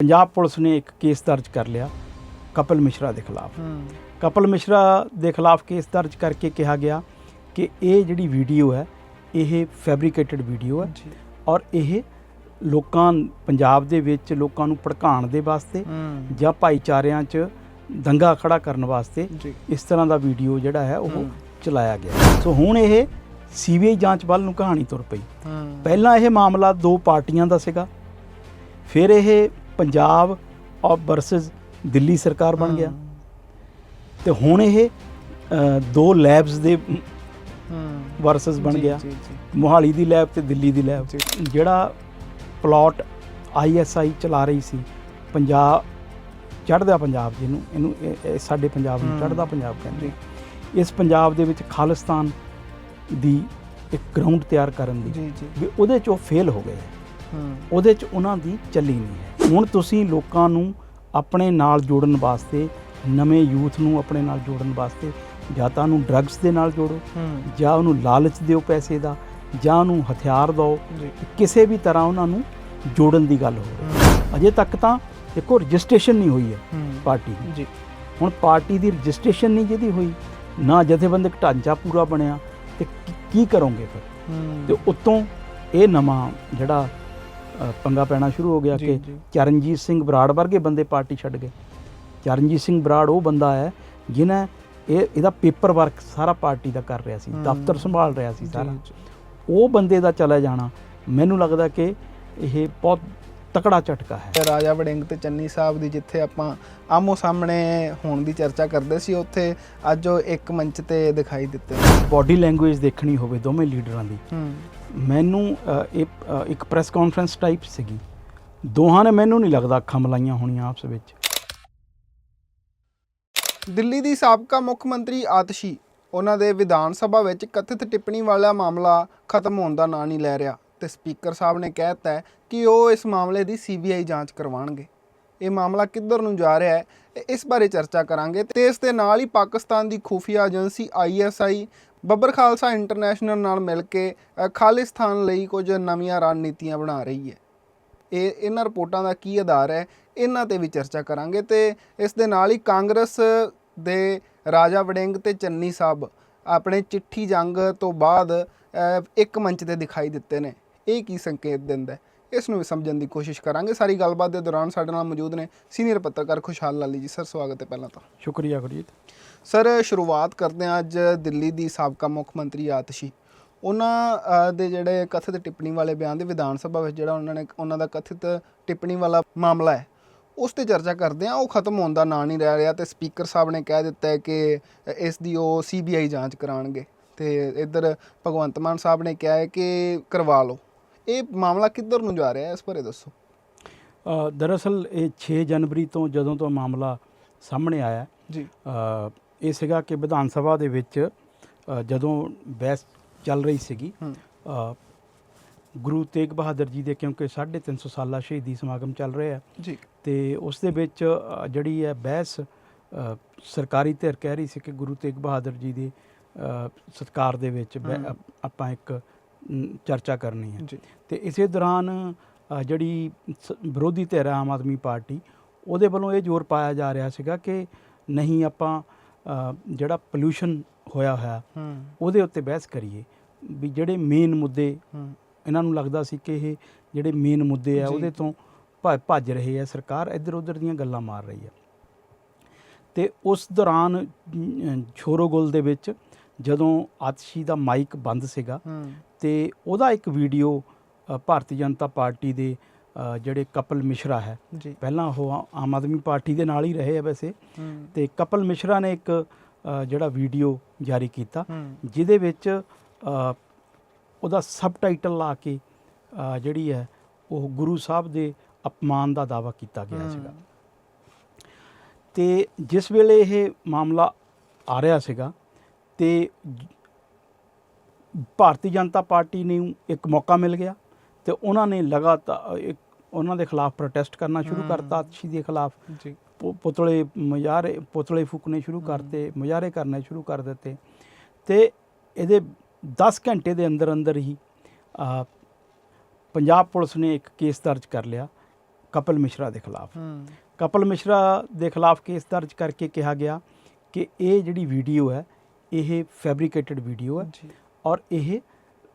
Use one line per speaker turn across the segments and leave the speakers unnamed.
Punjab police ਨੇ ਇੱਕ case ਦਰਜ ਕਰ ਲਿਆ ਕਪਲ ਮਿਸ਼ਰਾ ਦੇ ਖਿਲਾਫ। ਕਪਲ ਮਿਸ਼ਰਾ ਦੇ ਖਿਲਾਫ ਕੇਸ ਦਰਜ ਕਰਕੇ ਕਿਹਾ ਗਿਆ ਕਿ ਇਹ ਜਿਹੜੀ ਵੀਡੀਓ ਹੈ ਇਹ ਫੈਬਰੀਕੇਟਡ ਵੀਡੀਓ ਹੈ ਔਰ ਇਹ ਲੋਕਾਂ ਪੰਜਾਬ ਦੇ ਵਿੱਚ ਲੋਕਾਂ ਨੂੰ ਭੜਕਾਉਣ ਦੇ ਵਾਸਤੇ ਜਾਂ ਭਾਈਚਾਰਿਆਂ 'ਚ ਦੰਗਾ ਖੜਾ ਕਰਨ ਵਾਸਤੇ ਇਸ ਤਰ੍ਹਾਂ ਦਾ ਵੀਡੀਓ ਜਿਹੜਾ ਹੈ ਉਹ। ਚਲਾਇਆ ਗਿਆ। ਸੋ ਹੁਣ ਇਹ ਸੀਬੀਆਈ ਜਾਂਚ ਵੱਲ ਨੂੰ ਕਹਾਣੀ ਤੁਰ ਪਈ। ਪਹਿਲਾਂ ਇਹ ਮਾਮਲਾ ਦੋ ਪਾਰਟੀਆਂ ਦਾ ਸੀਗਾ ਫਿਰ ਇਹ ਪੰਜਾਬ ਔਰ ਵਰਸਸ ਦਿੱਲੀ ਸਰਕਾਰ ਬਣ ਗਿਆ। ਤੇ ਹੁਣ ਇਹ ਦੋ ਲੈਬਸ ਦੇ ਵਰਸਸ ਬਣ ਗਿਆ। ਮੋਹਾਲੀ ਦੀ ਲੈਬ ਤੇ ਦਿੱਲੀ ਦੀ ਲੈਬ। ਜਿਹੜਾ ਪਲਾਟ ਆਈਐਸਆਈ ਚਲਾ ਰਹੀ ਸੀ ਪੰਜਾਬ ਚੜ੍ਹਦਾ ਪੰਜਾਬ ਜਿਹਨੂੰ ਇਹਨੂੰ ਇਹ- ਇਹ ਸਾਡੇ ਪੰਜਾਬ ਨੂੰ। ਚੜ੍ਹਦਾ ਪੰਜਾਬ ਕਹਿੰਦੇ ਇਸ ਪੰਜਾਬ ਦੇ ਵਿੱਚ ਖਾਲਿਸਤਾਨ ਦੀ ਇੱਕ ਗਰਾਊਂਡ ਤਿਆਰ ਕਰਨ ਦੀ ਵੀ ਉਹਦੇ 'ਚ ਉਹ ਫੇਲ ਹੋ ਗਏ।
ਹੂੰ।
ਉਹਦੇ 'ਚ ਉਹਨਾਂ ਦੀ ਚੱਲੀ ਨਹੀਂ ਹੈ। ਹੁਣ ਤੁਸੀਂ ਲੋਕਾਂ ਨੂੰ ਆਪਣੇ ਨਾਲ ਜੋੜਨ ਵਾਸਤੇ ਨਵੇਂ ਯੂਥ ਨੂੰ ਆਪਣੇ ਨਾਲ ਜੋੜਨ ਵਾਸਤੇ ਜਾਂ ਤਾਂ ਉਹਨੂੰ ਡਰੱਗਸ ਦੇ ਨਾਲ ਜੋੜੋ ਜਾਂ ਉਹਨੂੰ ਲਾਲਚ ਦਿਓ ਪੈਸੇ ਦਾ ਜਾਂ ਉਹਨੂੰ ਹਥਿਆਰ ਦਿਓ ਕਿਸੇ ਵੀ ਤਰ੍ਹਾਂ ਉਹਨਾਂ ਨੂੰ ਜੋੜਨ ਦੀ ਗੱਲ ਹੋ ਰਹੀ ਹੈ। ਅਜੇ ਤੱਕ ਤਾਂ ਦੇਖੋ ਰਜਿਸਟ੍ਰੇਸ਼ਨ ਨਹੀਂ ਹੋਈ ਹੈ ਪਾਰਟੀ ਦੀ।
ਜੀ।
ਹੁਣ ਪਾਰਟੀ ਦੀ ਰਜਿਸਟ੍ਰੇਸ਼ਨ ਨਹੀਂ ਜਿਹਦੀ ਹੋਈ ਨਾ ਜਥੇਬੰਦਕ ਢਾਂਚਾ ਪੂਰਾ ਬਣਿਆ ਤੇ ਕੀ- ਕਰੋਗੇ ਫਿਰ? ਤੇ ਉਤੋਂ ਇਹ ਨਵਾਂ ਜਿਹੜਾ ਪੰਗਾ ਪੈਣਾ ਸ਼ੁਰੂ ਹੋ ਗਿਆ ਕਿ। ਚਰਨਜੀਤ ਸਿੰਘ ਬਰਾੜ ਵਰਗੇ ਬੰਦੇ ਪਾਰਟੀ ਛੱਡ ਗਏ ਚਰਨਜੀਤ ਸਿੰਘ ਬਰਾੜ ਉਹ ਬੰਦਾ ਹੈ ਜਿਨੇ ਇਹ ਇਹਦਾ ਪੇਪਰ ਵਰਕ ਸਾਰਾ ਪਾਰਟੀ ਦਾ ਕਰ ਰਿਹਾ ਸੀ। ਦਫ਼ਤਰ ਸੰਭਾਲ ਰਿਹਾ ਸੀ ਸਾਰਾ। ਉਹ ਬੰਦੇ ਦਾ ਚਲਾ ਜਾਣਾ ਮੈਨੂੰ ਲੱਗਦਾ ਕਿ ਇਹ ਬਹੁਤ ਤਕੜਾ ਝਟਕਾ ਹੈ
ਰਾਜਾ ਵੜਿੰਗ ਤੇ ਚੰਨੀ ਸਾਹਿਬ ਦੀ ਜਿੱਥੇ ਆਪਾਂ ਆਮੋ ਸਾਹਮਣੇ ਹੋਣ ਦੀ ਚਰਚਾ ਕਰਦੇ ਸੀ ਉੱਥੇ ਅੱਜ ਉਹ ਇੱਕ ਮੰਚ ਤੇ ਦਿਖਾਈ ਦਿੱਤੇ
ਬਾਡੀ ਲੈਂਗੁਏਜ ਦੇਖਣੀ ਹੋਵੇ ਦੋਵੇਂ ਲੀਡਰਾਂ ਦੀ
ਹੂੰ
ਮੈਨੂੰ ਇਹ ਇੱਕ ਪ੍ਰੈਸ ਕਾਨਫਰੰਸ ਟਾਈਪ ਸੀਗੀ। ਦੋਹਾਂ ਨੇ ਮੈਨੂੰ ਨਹੀਂ ਲੱਗਦਾ ਅੱਖਾਂ ਮਲਾਈਆਂ ਹੋਣੀਆਂ ਆਪਸ ਵਿੱਚ।
ਦਿੱਲੀ ਦੀ ਸਾਬਕਾ ਮੁੱਖ ਮੰਤਰੀ ਆਤਸ਼ੀ, ਉਹਨਾਂ ਦੇ ਵਿਧਾਨ ਸਭਾ ਵਿੱਚ ਕਥਿਤ ਟਿੱਪਣੀ ਵਾਲਾ ਮਾਮਲਾ ਖਤਮ ਹੋਣ ਦਾ ਨਾਂ ਨਹੀਂ ਲੈ ਰਿਹਾ ਤੇ ਸਪੀਕਰ ਸਾਹਿਬ ਨੇ ਕਹਿ ਦਿੱਤਾ ਕਿ ਉਹ ਇਸ ਮਾਮਲੇ ਦੀ ਸੀਬੀਆਈ ਜਾਂਚ ਕਰਵਾਉਣਗੇ। ਇਹ ਮਾਮਲਾ ਕਿੱਧਰ ਨੂੰ ਜਾ ਰਿਹਾ ਹੈ ਇਸ ਬਾਰੇ ਚਰਚਾ ਕਰਾਂਗੇ। ਤੇ ਇਸ ਦੇ ਨਾਲ ਹੀ ਪਾਕਿਸਤਾਨ ਦੀ ਖੂਫੀਆ agency ISI Babbar Khalsa International ਨਾਲ ਮਿਲ ਕੇ ਖਾਲਿਸਤਾਨ ਲਈ ਕੁਝ ਨਵੀਆਂ ਰਣਨੀਤੀਆਂ ਬਣਾ ਰਹੀ ਹੈ। ਇਹ, ਇਹਨਾਂ ਰਿਪੋਰਟਾਂ ਦਾ ਕੀ ਆਧਾਰ ਹੈ, ਇਹਨਾਂ ਤੇ ਵੀ ਚਰਚਾ ਕਰਾਂਗੇ ਤੇ ਇਸ ਦੇ ਨਾਲ ਹੀ ਕਾਂਗਰਸ ਦੇ ਰਾਜਾ ਵੜਿੰਗ ਤੇ ਚੰਨੀ ਸਾਹਿਬ ਆਪਣੇ ਚਿੱਠੀ ਜੰਗ ਤੋਂ ਬਾਅਦ ਇੱਕ ਮੰਚ ਤੇ ਦਿਖਾਈ ਦਿੱਤੇ ਨੇ। ਇਹ ਕੀ ਸੰਕੇਤ ਦਿੰਦਾ ਹੈ? ਇਸ ਨੂੰ ਵੀ ਸਮਝਣ ਦੀ ਕੋਸ਼ਿਸ਼ ਕਰਾਂਗੇ। ਸਾਰੀ ਗੱਲਬਾਤ ਦੇ ਦੌਰਾਨ ਸਾਡੇ ਨਾਲ ਮੌਜੂਦ ਨੇ ਸੀਨੀਅਰ ਪੱਤਰਕਾਰ ਖੁਸ਼ਹਾਲ ਲਾਲੀ ਜੀ। ਸਰ ਸਵਾਗਤ ਹੈ ਪਹਿਲਾਂ ਤਾਂ।
ਸ਼ੁਕਰੀਆ ਗੁਰਜੀਤ।
ਸਰ ਸ਼ੁਰੂਆਤ ਕਰਦੇ ਹਾਂ ਅੱਜ ਦਿੱਲੀ ਦੀ ਸਾਬਕਾ ਮੁੱਖ ਮੰਤਰੀ ਆਤਸ਼ੀ। ਉਹਨਾਂ ਦੇ ਜਿਹੜੇ ਕਥਿਤ ਟਿੱਪਣੀ ਵਾਲੇ ਬਿਆਨ ਦੇ ਵਿਧਾਨ ਸਭਾ ਵਿੱਚ ਜਿਹੜਾ ਉਹਨਾਂ ਨੇ ਉਹਨਾਂ ਦਾ ਕਥਿਤ ਟਿੱਪਣੀ ਵਾਲਾ ਮਾਮਲਾ ਹੈ ਉਸ ਤੇ ਚਰਚਾ ਕਰਦੇ ਹਾਂ। ਉਹ ਖਤਮ ਹੋਣ ਦਾ ਨਾਂ ਨਹੀਂ ਰਹਿ ਰਿਹਾ ਤੇ ਸਪੀਕਰ ਸਾਹਿਬ ਨੇ ਕਹਿ ਦਿੱਤਾ ਹੈ ਕਿ ਇਸ ਦੀ ਉਹ ਸੀਬੀਆਈ ਜਾਂਚ ਕਰਾਉਣਗੇ ਤੇ ਇੱਧਰ ਭਗਵੰਤ ਮਾਨ ਸਾਹਿਬ ਨੇ ਕਿਹਾ ਹੈ ਕਿ ਕਰਵਾ ਲਓ। ਇਹ ਮਾਮਲਾ ਕਿੱਧਰ ਨੂੰ ਜਾ ਰਿਹਾ ਹੈ? ਇਸ ਬਾਰੇ ਦੱਸੋ।
ਅ, ਦਰਅਸਲ ਇਹ 6 ਜਨਵਰੀ ਤੋਂ ਜਦੋਂ ਤੋਂ ਮਾਮਲਾ ਸਾਹਮਣੇ ਆਇਆ
ਜੀ।
ਅ, ਇਹ ਸੀਗਾ ਕਿ ਵਿਧਾਨ ਸਭਾ ਦੇ ਵਿੱਚ ਜਦੋਂ ਬਹਿਸ ਚੱਲ ਰਹੀ ਸੀਗੀ ਗੁਰੂ ਤੇਗ ਬਹਾਦਰ ਜੀ ਦੇ ਕਿਉਂਕਿ 350 ਸਾਲਾ ਸ਼ਹੀਦੀ ਸਮਾਗਮ ਚੱਲ ਰਿਹਾ ਹੈ
ਜੀ।
ਤੇ ਉਸ ਦੇ ਵਿੱਚ ਜਿਹੜੀ ਹੈ ਬਹਿਸ ਸਰਕਾਰੀ ਧਿਰ ਕਹਿ ਰਹੀ ਸੀ ਕਿ ਗੁਰੂ ਤੇਗ ਬਹਾਦਰ ਜੀ ਦੇ ਸਤਿਕਾਰ ਦੇ ਵਿੱਚ। ਆਪਾਂ ਇੱਕ ਚਰਚਾ ਕਰਨੀ ਹੈ। ਤੇ ਇਸੇ ਦੌਰਾਨ ਜਿਹੜੀ ਵਿਰੋਧੀ ਧਿਰ ਆਮ ਆਦਮੀ ਪਾਰਟੀ ਉਹਦੇ ਵੱਲੋਂ ਇਹ ਜ਼ੋਰ ਪਾਇਆ ਜਾ ਰਿਹਾ ਸੀਗਾ ਕਿ ਨਹੀਂ ਆਪਾਂ ਜਿਹੜਾ ਪੋਲੂਸ਼ਨ ਹੋਇਆ ਹੋਇਆ ਉਹਦੇ ਉੱਤੇ ਬਹਿਸ ਕਰੀਏ। ਵੀ ਜਿਹੜੇ ਮੇਨ ਮੁੱਦੇ ਇਹਨਾਂ ਨੂੰ ਲੱਗਦਾ ਸੀ ਕਿ ਇਹ ਜਿਹੜੇ ਮੇਨ ਮੁੱਦੇ ਆ ਉਹਦੇ। ਤੋਂ ਭੱਜ- ਰਹੇ ਆ। ਸਰਕਾਰ ਇੱਧਰ ਉੱਧਰ ਦੀਆਂ ਗੱਲਾਂ ਮਾਰ ਰਹੀ ਆ। ਤੇ ਉਸ ਦੌਰਾਨ ਛੋਰੋਗੁਲ ਦੇ ਵਿੱਚ ਜਦੋਂ ਆਤਸ਼ੀ ਦਾ ਮਾਈਕ ਬੰਦ ਸੀਗਾ ਤੇ ਉਹਦਾ ਇੱਕ ਵੀਡੀਓ ਭਾਰਤੀ ਜਨਤਾ ਪਾਰਟੀ ਦੇ ਜਿਹੜੇ ਕਪਲ ਮਿਸ਼ਰਾ ਹੈ। ਪਹਿਲਾਂ ਉਹ ਆਮ ਆਦਮੀ ਪਾਰਟੀ ਦੇ ਨਾਲ ਹੀ ਰਹੇ ਆ ਵੈਸੇ। ਤੇ ਕਪਲ ਮਿਸ਼ਰਾ ਨੇ ਇੱਕ ਜਿਹੜਾ ਵੀਡੀਓ ਜਾਰੀ ਕੀਤਾ ਜਿਹਦੇ ਵਿੱਚ ਉਹਦਾ ਸਬਟਾਈਟਲ ਲਾ ਕੇ ਜਿਹੜੀ ਹੈ ਉਹ ਗੁਰੂ ਸਾਹਿਬ ਦੇ ਅਪਮਾਨ ਦਾ ਦਾਵਾ ਕੀਤਾ ਗਿਆ ਸੀਗਾ। ਤੇ ਜਿਸ ਵੇਲੇ ਇਹ ਮਾਮਲਾ ਆ ਰਿਹਾ ਸੀਗਾ ਤੇ ਭਾਰਤੀ ਜਨਤਾ ਪਾਰਟੀ ਨੂੰ ਇੱਕ ਮੌਕਾ ਮਿਲ ਗਿਆ ਤੇ ਉਹਨਾਂ ਨੇ ਲਗਾਤਾਰ ਇੱਕ ਉਹਨਾਂ ਦੇ ਖਿਲਾਫ ਪ੍ਰੋਟੈਸਟ ਕਰਨਾ ਸ਼ੁਰੂ। ਕਰਤਾ ਆਤਸ਼ੀ ਦੇ ਖਿਲਾਫ।
ਜੀ।
ਪੁਤਲੇ ਮੁਜ਼ਾਹਰੇ ਪੁਤਲੇ ਫੂਕਣੇ ਸ਼ੁਰੂ ਕਰਤੇ ਮੁਜ਼ਾਹਰੇ ਕਰਨੇ ਸ਼ੁਰੂ ਕਰ ਦਿੱਤੇ। ਤੇ ਇਹਦੇ 10 ਘੰਟੇ ਦੇ ਅੰਦਰ ਅੰਦਰ ਹੀ ਪੰਜਾਬ ਪੁਲਿਸ ਨੇ ਇੱਕ ਕੇਸ ਦਰਜ ਕਰ ਲਿਆ ਕਪਲ ਮਿਸ਼ਰਾ ਦੇ ਖਿਲਾਫ। ਕਪਲ ਮਿਸ਼ਰਾ ਦੇ ਖਿਲਾਫ ਕੇਸ ਦਰਜ ਕਰਕੇ ਕਿਹਾ ਗਿਆ ਕਿ ਇਹ ਜਿਹੜੀ ਵੀਡੀਓ ਹੈ ਇਹ ਫੈਬਰੀਕੇਟਡ ਵੀਡੀਓ ਹੈ। ਔਰ ਇਹ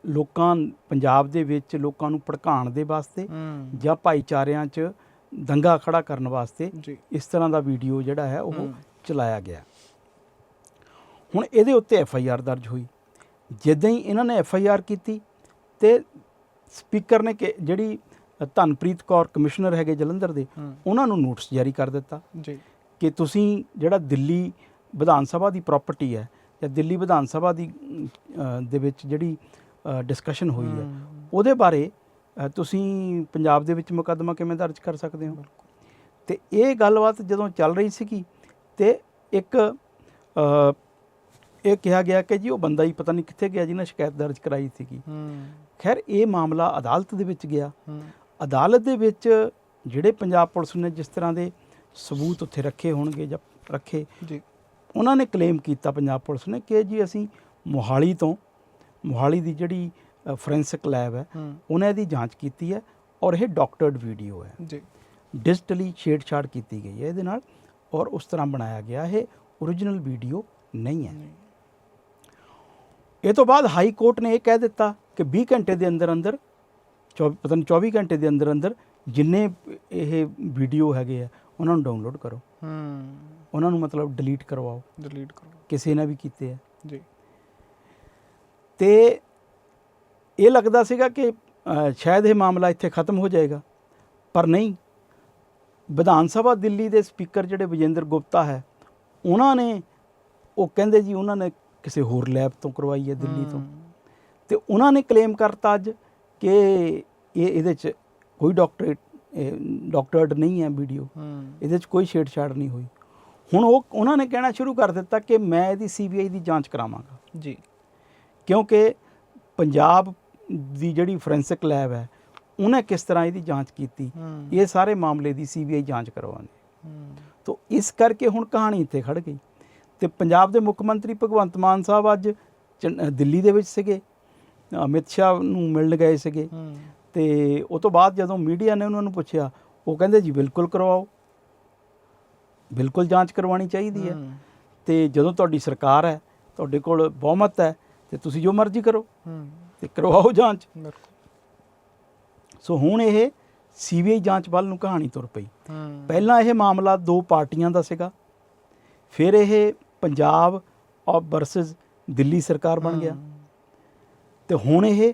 ਲੋਕਾਂ ਪੰਜਾਬ ਦੇ ਵਿੱਚ ਲੋਕਾਂ ਨੂੰ ਭੜਕਾਉਣ ਦੇ ਵਾਸਤੇ ਜਾਂ ਭਾਈਚਾਰਿਆਂ 'ਚ ਦੰਗਾ ਖੜਾ ਕਰਨ ਵਾਸਤੇ ਇਸ ਤਰ੍ਹਾਂ ਦਾ ਵੀਡੀਓ ਜਿਹੜਾ ਹੈ ਉਹ। ਚਲਾਇਆ ਗਿਆ। ਹੁਣ ਇਹਦੇ ਉੱਤੇ ਐਫ ਆਈ ਆਰ ਦਰਜ ਹੋਈ। ਜਿੱਦਾਂ ਹੀ ਇਹਨਾਂ ਨੇ ਐਫ ਆਈ ਆਰ ਕੀਤੀ ਤੇ ਸਪੀਕਰ ਨੇ ਕਿ ਜਿਹੜੀ ਧਨਪ੍ਰੀਤ ਕੌਰ ਕਮਿਸ਼ਨਰ ਹੈਗੇ ਜਲੰਧਰ ਦੇ ਉਹਨਾਂ ਨੂੰ ਨੋਟਿਸ ਜਾਰੀ ਕਰ ਦਿੱਤਾ
ਜੀ।
ਕਿ ਤੁਸੀਂ ਜਿਹੜਾ ਦਿੱਲੀ ਵਿਧਾਨ ਸਭਾ ਦੀ ਪ੍ਰਾਪਰਟੀ ਹੈ ਜਾਂ ਦਿੱਲੀ ਵਿਧਾਨ ਸਭਾ ਦੀ ਦੇ ਵਿੱਚ ਜਿਹੜੀ ਡਿਸਕਸ਼ਨ ਹੋਈ ਹੈ ਉਹਦੇ ਬਾਰੇ ਤੁਸੀਂ ਪੰਜਾਬ ਦੇ ਵਿੱਚ ਮੁਕੱਦਮਾ ਕਿਵੇਂ ਦਰਜ ਕਰ ਸਕਦੇ ਹੋ। ਤੇ ਇਹ ਗੱਲਬਾਤ ਜਦੋਂ ਚੱਲ ਰਹੀ ਸੀਗੀ ਤੇ ਇੱਕ ਇਹ ਕਿਹਾ ਗਿਆ ਕਿ ਜੀ ਉਹ ਬੰਦਾ ਹੀ ਪਤਾ ਨਹੀਂ ਕਿੱਥੇ ਗਿਆ ਜਿਹਨੇ ਸ਼ਿਕਾਇਤ ਦਰਜ ਕਰਾਈ ਸੀਗੀ। ਖੈਰ ਇਹ ਮਾਮਲਾ ਅਦਾਲਤ ਦੇ ਵਿੱਚ ਗਿਆ। ਅਦਾਲਤ ਦੇ ਵਿੱਚ ਜਿਹੜੇ ਪੰਜਾਬ ਪੁਲਿਸ ਨੇ ਜਿਸ ਤਰ੍ਹਾਂ ਦੇ ਸਬੂਤ ਉੱਥੇ ਰੱਖੇ ਹੋਣਗੇ ਜਾਂ ਰੱਖੇ
ਜੀ।
ਉਹਨਾਂ ਨੇ ਕਲੇਮ ਕੀਤਾ ਪੰਜਾਬ ਪੁਲਿਸ ਨੇ ਕਿ ਜੀ ਅਸੀਂ ਮੋਹਾਲੀ ਤੋਂ ਮੋਹਾਲੀ ਦੀ ਜਿਹੜੀ ਫੋਰੈਂਸਿਕ ਲੈਬ ਹੈ ਉਹਨਾਂ ਦੀ ਜਾਂਚ ਕੀਤੀ ਹੈ ਔਰ ਇਹ ਡਾਕਟਰਡ ਵੀਡੀਓ ਹੈ।
ਜੀ।
ਡਿਜੀਟਲੀ ਛੇੜਛਾੜ ਕੀਤੀ ਗਈ ਹੈ ਇਹਦੇ ਨਾਲ ਔਰ ਉਸ ਤਰ੍ਹਾਂ ਬਣਾਇਆ ਗਿਆ ਇਹ ਓਰੀਜਨਲ ਵੀਡੀਓ ਨਹੀਂ ਹੈ। ਇਹ ਤੋਂ ਬਾਅਦ ਹਾਈ ਕੋਰਟ ਨੇ ਇਹ ਕਹਿ ਦਿੱਤਾ ਕਿ 20 ਘੰਟੇ ਦੇ ਅੰਦਰ ਅੰਦਰ 24 ਪਤਾ ਨਹੀਂ 24 ਘੰਟੇ ਦੇ ਅੰਦਰ ਅੰਦਰ ਜਿੰਨੇ ਇਹ ਵੀਡੀਓ ਹੈਗੇ ਆ ਉਹਨਾਂ ਨੂੰ ਡਾਊਨਲੋਡ ਕਰੋ।
ਹੂੰ।
ਉਹਨਾਂ ਨੂੰ ਮਤਲਬ ਡਿਲੀਟ ਕਰਵਾਓ।
ਡਿਲੀਟ ਕਰੋ
ਕਿਸੇ ਨੇ ਵੀ ਕੀਤੇ ਆ।
ਜੀ।
ਤੇ ਇਹ ਲੱਗਦਾ ਸੀਗਾ ਕਿ ਸ਼ਾਇਦ ਇਹ ਮਾਮਲਾ ਇੱਥੇ ਖਤਮ ਹੋ ਜਾਏਗਾ। ਪਰ ਨਹੀਂ। ਵਿਧਾਨ ਸਭਾ ਦਿੱਲੀ ਦੇ ਸਪੀਕਰ ਜਿਹੜੇ ਵਿਜੇਂਦਰ ਗੁਪਤਾ ਹੈ ਉਹਨਾਂ ਨੇ ਉਹ ਕਹਿੰਦੇ ਜੀ ਉਹਨਾਂ ਨੇ ਕਿਸੇ ਹੋਰ ਲੈਬ ਤੋਂ ਕਰਵਾਈ ਹੈ ਦਿੱਲੀ ਤੋਂ। ਤੇ ਉਹਨਾਂ ਨੇ ਕਲੇਮ ਕਰਤਾ ਅੱਜ ਕਿ ਇਹ ਇਹਦੇ 'ਚ ਕੋਈ ਡਾਕਟਰੇਟ ਡਾਕਟਰਡ ਨਹੀਂ ਹੈ ਵੀਡੀਓ। ਇਹਦੇ 'ਚ ਕੋਈ ਛੇੜਛਾੜ ਨਹੀਂ ਹੋਈ। ਹੁਣ ਉਹ ਉਹਨਾਂ ਨੇ ਕਹਿਣਾ ਸ਼ੁਰੂ ਕਰ ਦਿੱਤਾ ਕਿ ਮੈਂ ਇਹਦੀ ਸੀਬੀਆਈ ਦੀ ਜਾਂਚ ਕਰਾਵਾਂਗਾ।
ਜੀ।
ਕਿਉਂਕਿ ਪੰਜਾਬ ਦੀ ਜਿਹੜੀ ਫੋਰੈਂਸਿਕ ਲੈਬ ਹੈ ਉਹਨੇ ਕਿਸ ਤਰ੍ਹਾਂ ਇਹਦੀ ਜਾਂਚ ਕੀਤੀ? ਇਹ ਸਾਰੇ ਮਾਮਲੇ ਦੀ ਸੀਬੀਆਈ ਜਾਂਚ ਕਰਵਾਉਣੀ ਤੋ ਇਸ ਕਰਕੇ ਹੁਣ ਕਹਾਣੀ ਇੱਥੇ ਖੜ ਗਈ। ਤੇ ਪੰਜਾਬ ਦੇ ਮੁੱਖ ਮੰਤਰੀ ਭਗਵੰਤ ਮਾਨ ਸਾਹਿਬ ਅੱਜ ਦਿੱਲੀ ਦੇ ਵਿੱਚ ਸੀਗੇ। ਅਮਿਤ ਸ਼ਾਹ ਨੂੰ ਮਿਲਣ ਗਏ ਸੀਗੇ। ਤੇ ਉਹ ਤੋਂ ਬਾਅਦ ਜਦੋਂ ਮੀਡੀਆ ਨੇ ਉਹਨਾਂ ਨੂੰ ਪੁੱਛਿਆ ਉਹ ਕਹਿੰਦੇ ਜੀ ਬਿਲਕੁਲ ਕਰਵਾਓ। ਬਿਲਕੁਲ ਜਾਂਚ ਕਰਵਾਉਣੀ ਚਾਹੀਦੀ ਹੈ। ਤੇ ਜਦੋਂ ਤੁਹਾਡੀ ਸਰਕਾਰ ਹੈ ਤੁਹਾਡੇ ਕੋਲ ਬਹੁਮਤ ਹੈ ਤੇ ਤੁਸੀਂ ਜੋ ਮਰਜ਼ੀ ਕਰੋ। ਤੇ ਕਰਵਾਓ ਜਾਂਚ। ਸੋ ਹੁਣ ਇਹ ਸੀਬੀਆਈ ਜਾਂਚ ਵੱਲ ਨੂੰ ਕਹਾਣੀ ਤੁਰ ਪਈ। ਪਹਿਲਾਂ ਇਹ ਮਾਮਲਾ ਦੋ ਪਾਰਟੀਆਂ ਦਾ ਸੀਗਾ। ਫਿਰ ਇਹ ਪੰਜਾਬ ਔਰ ਵਰਸਸ ਦਿੱਲੀ ਸਰਕਾਰ ਬਣ ਗਿਆ। ਤੇ ਹੁਣ ਇਹ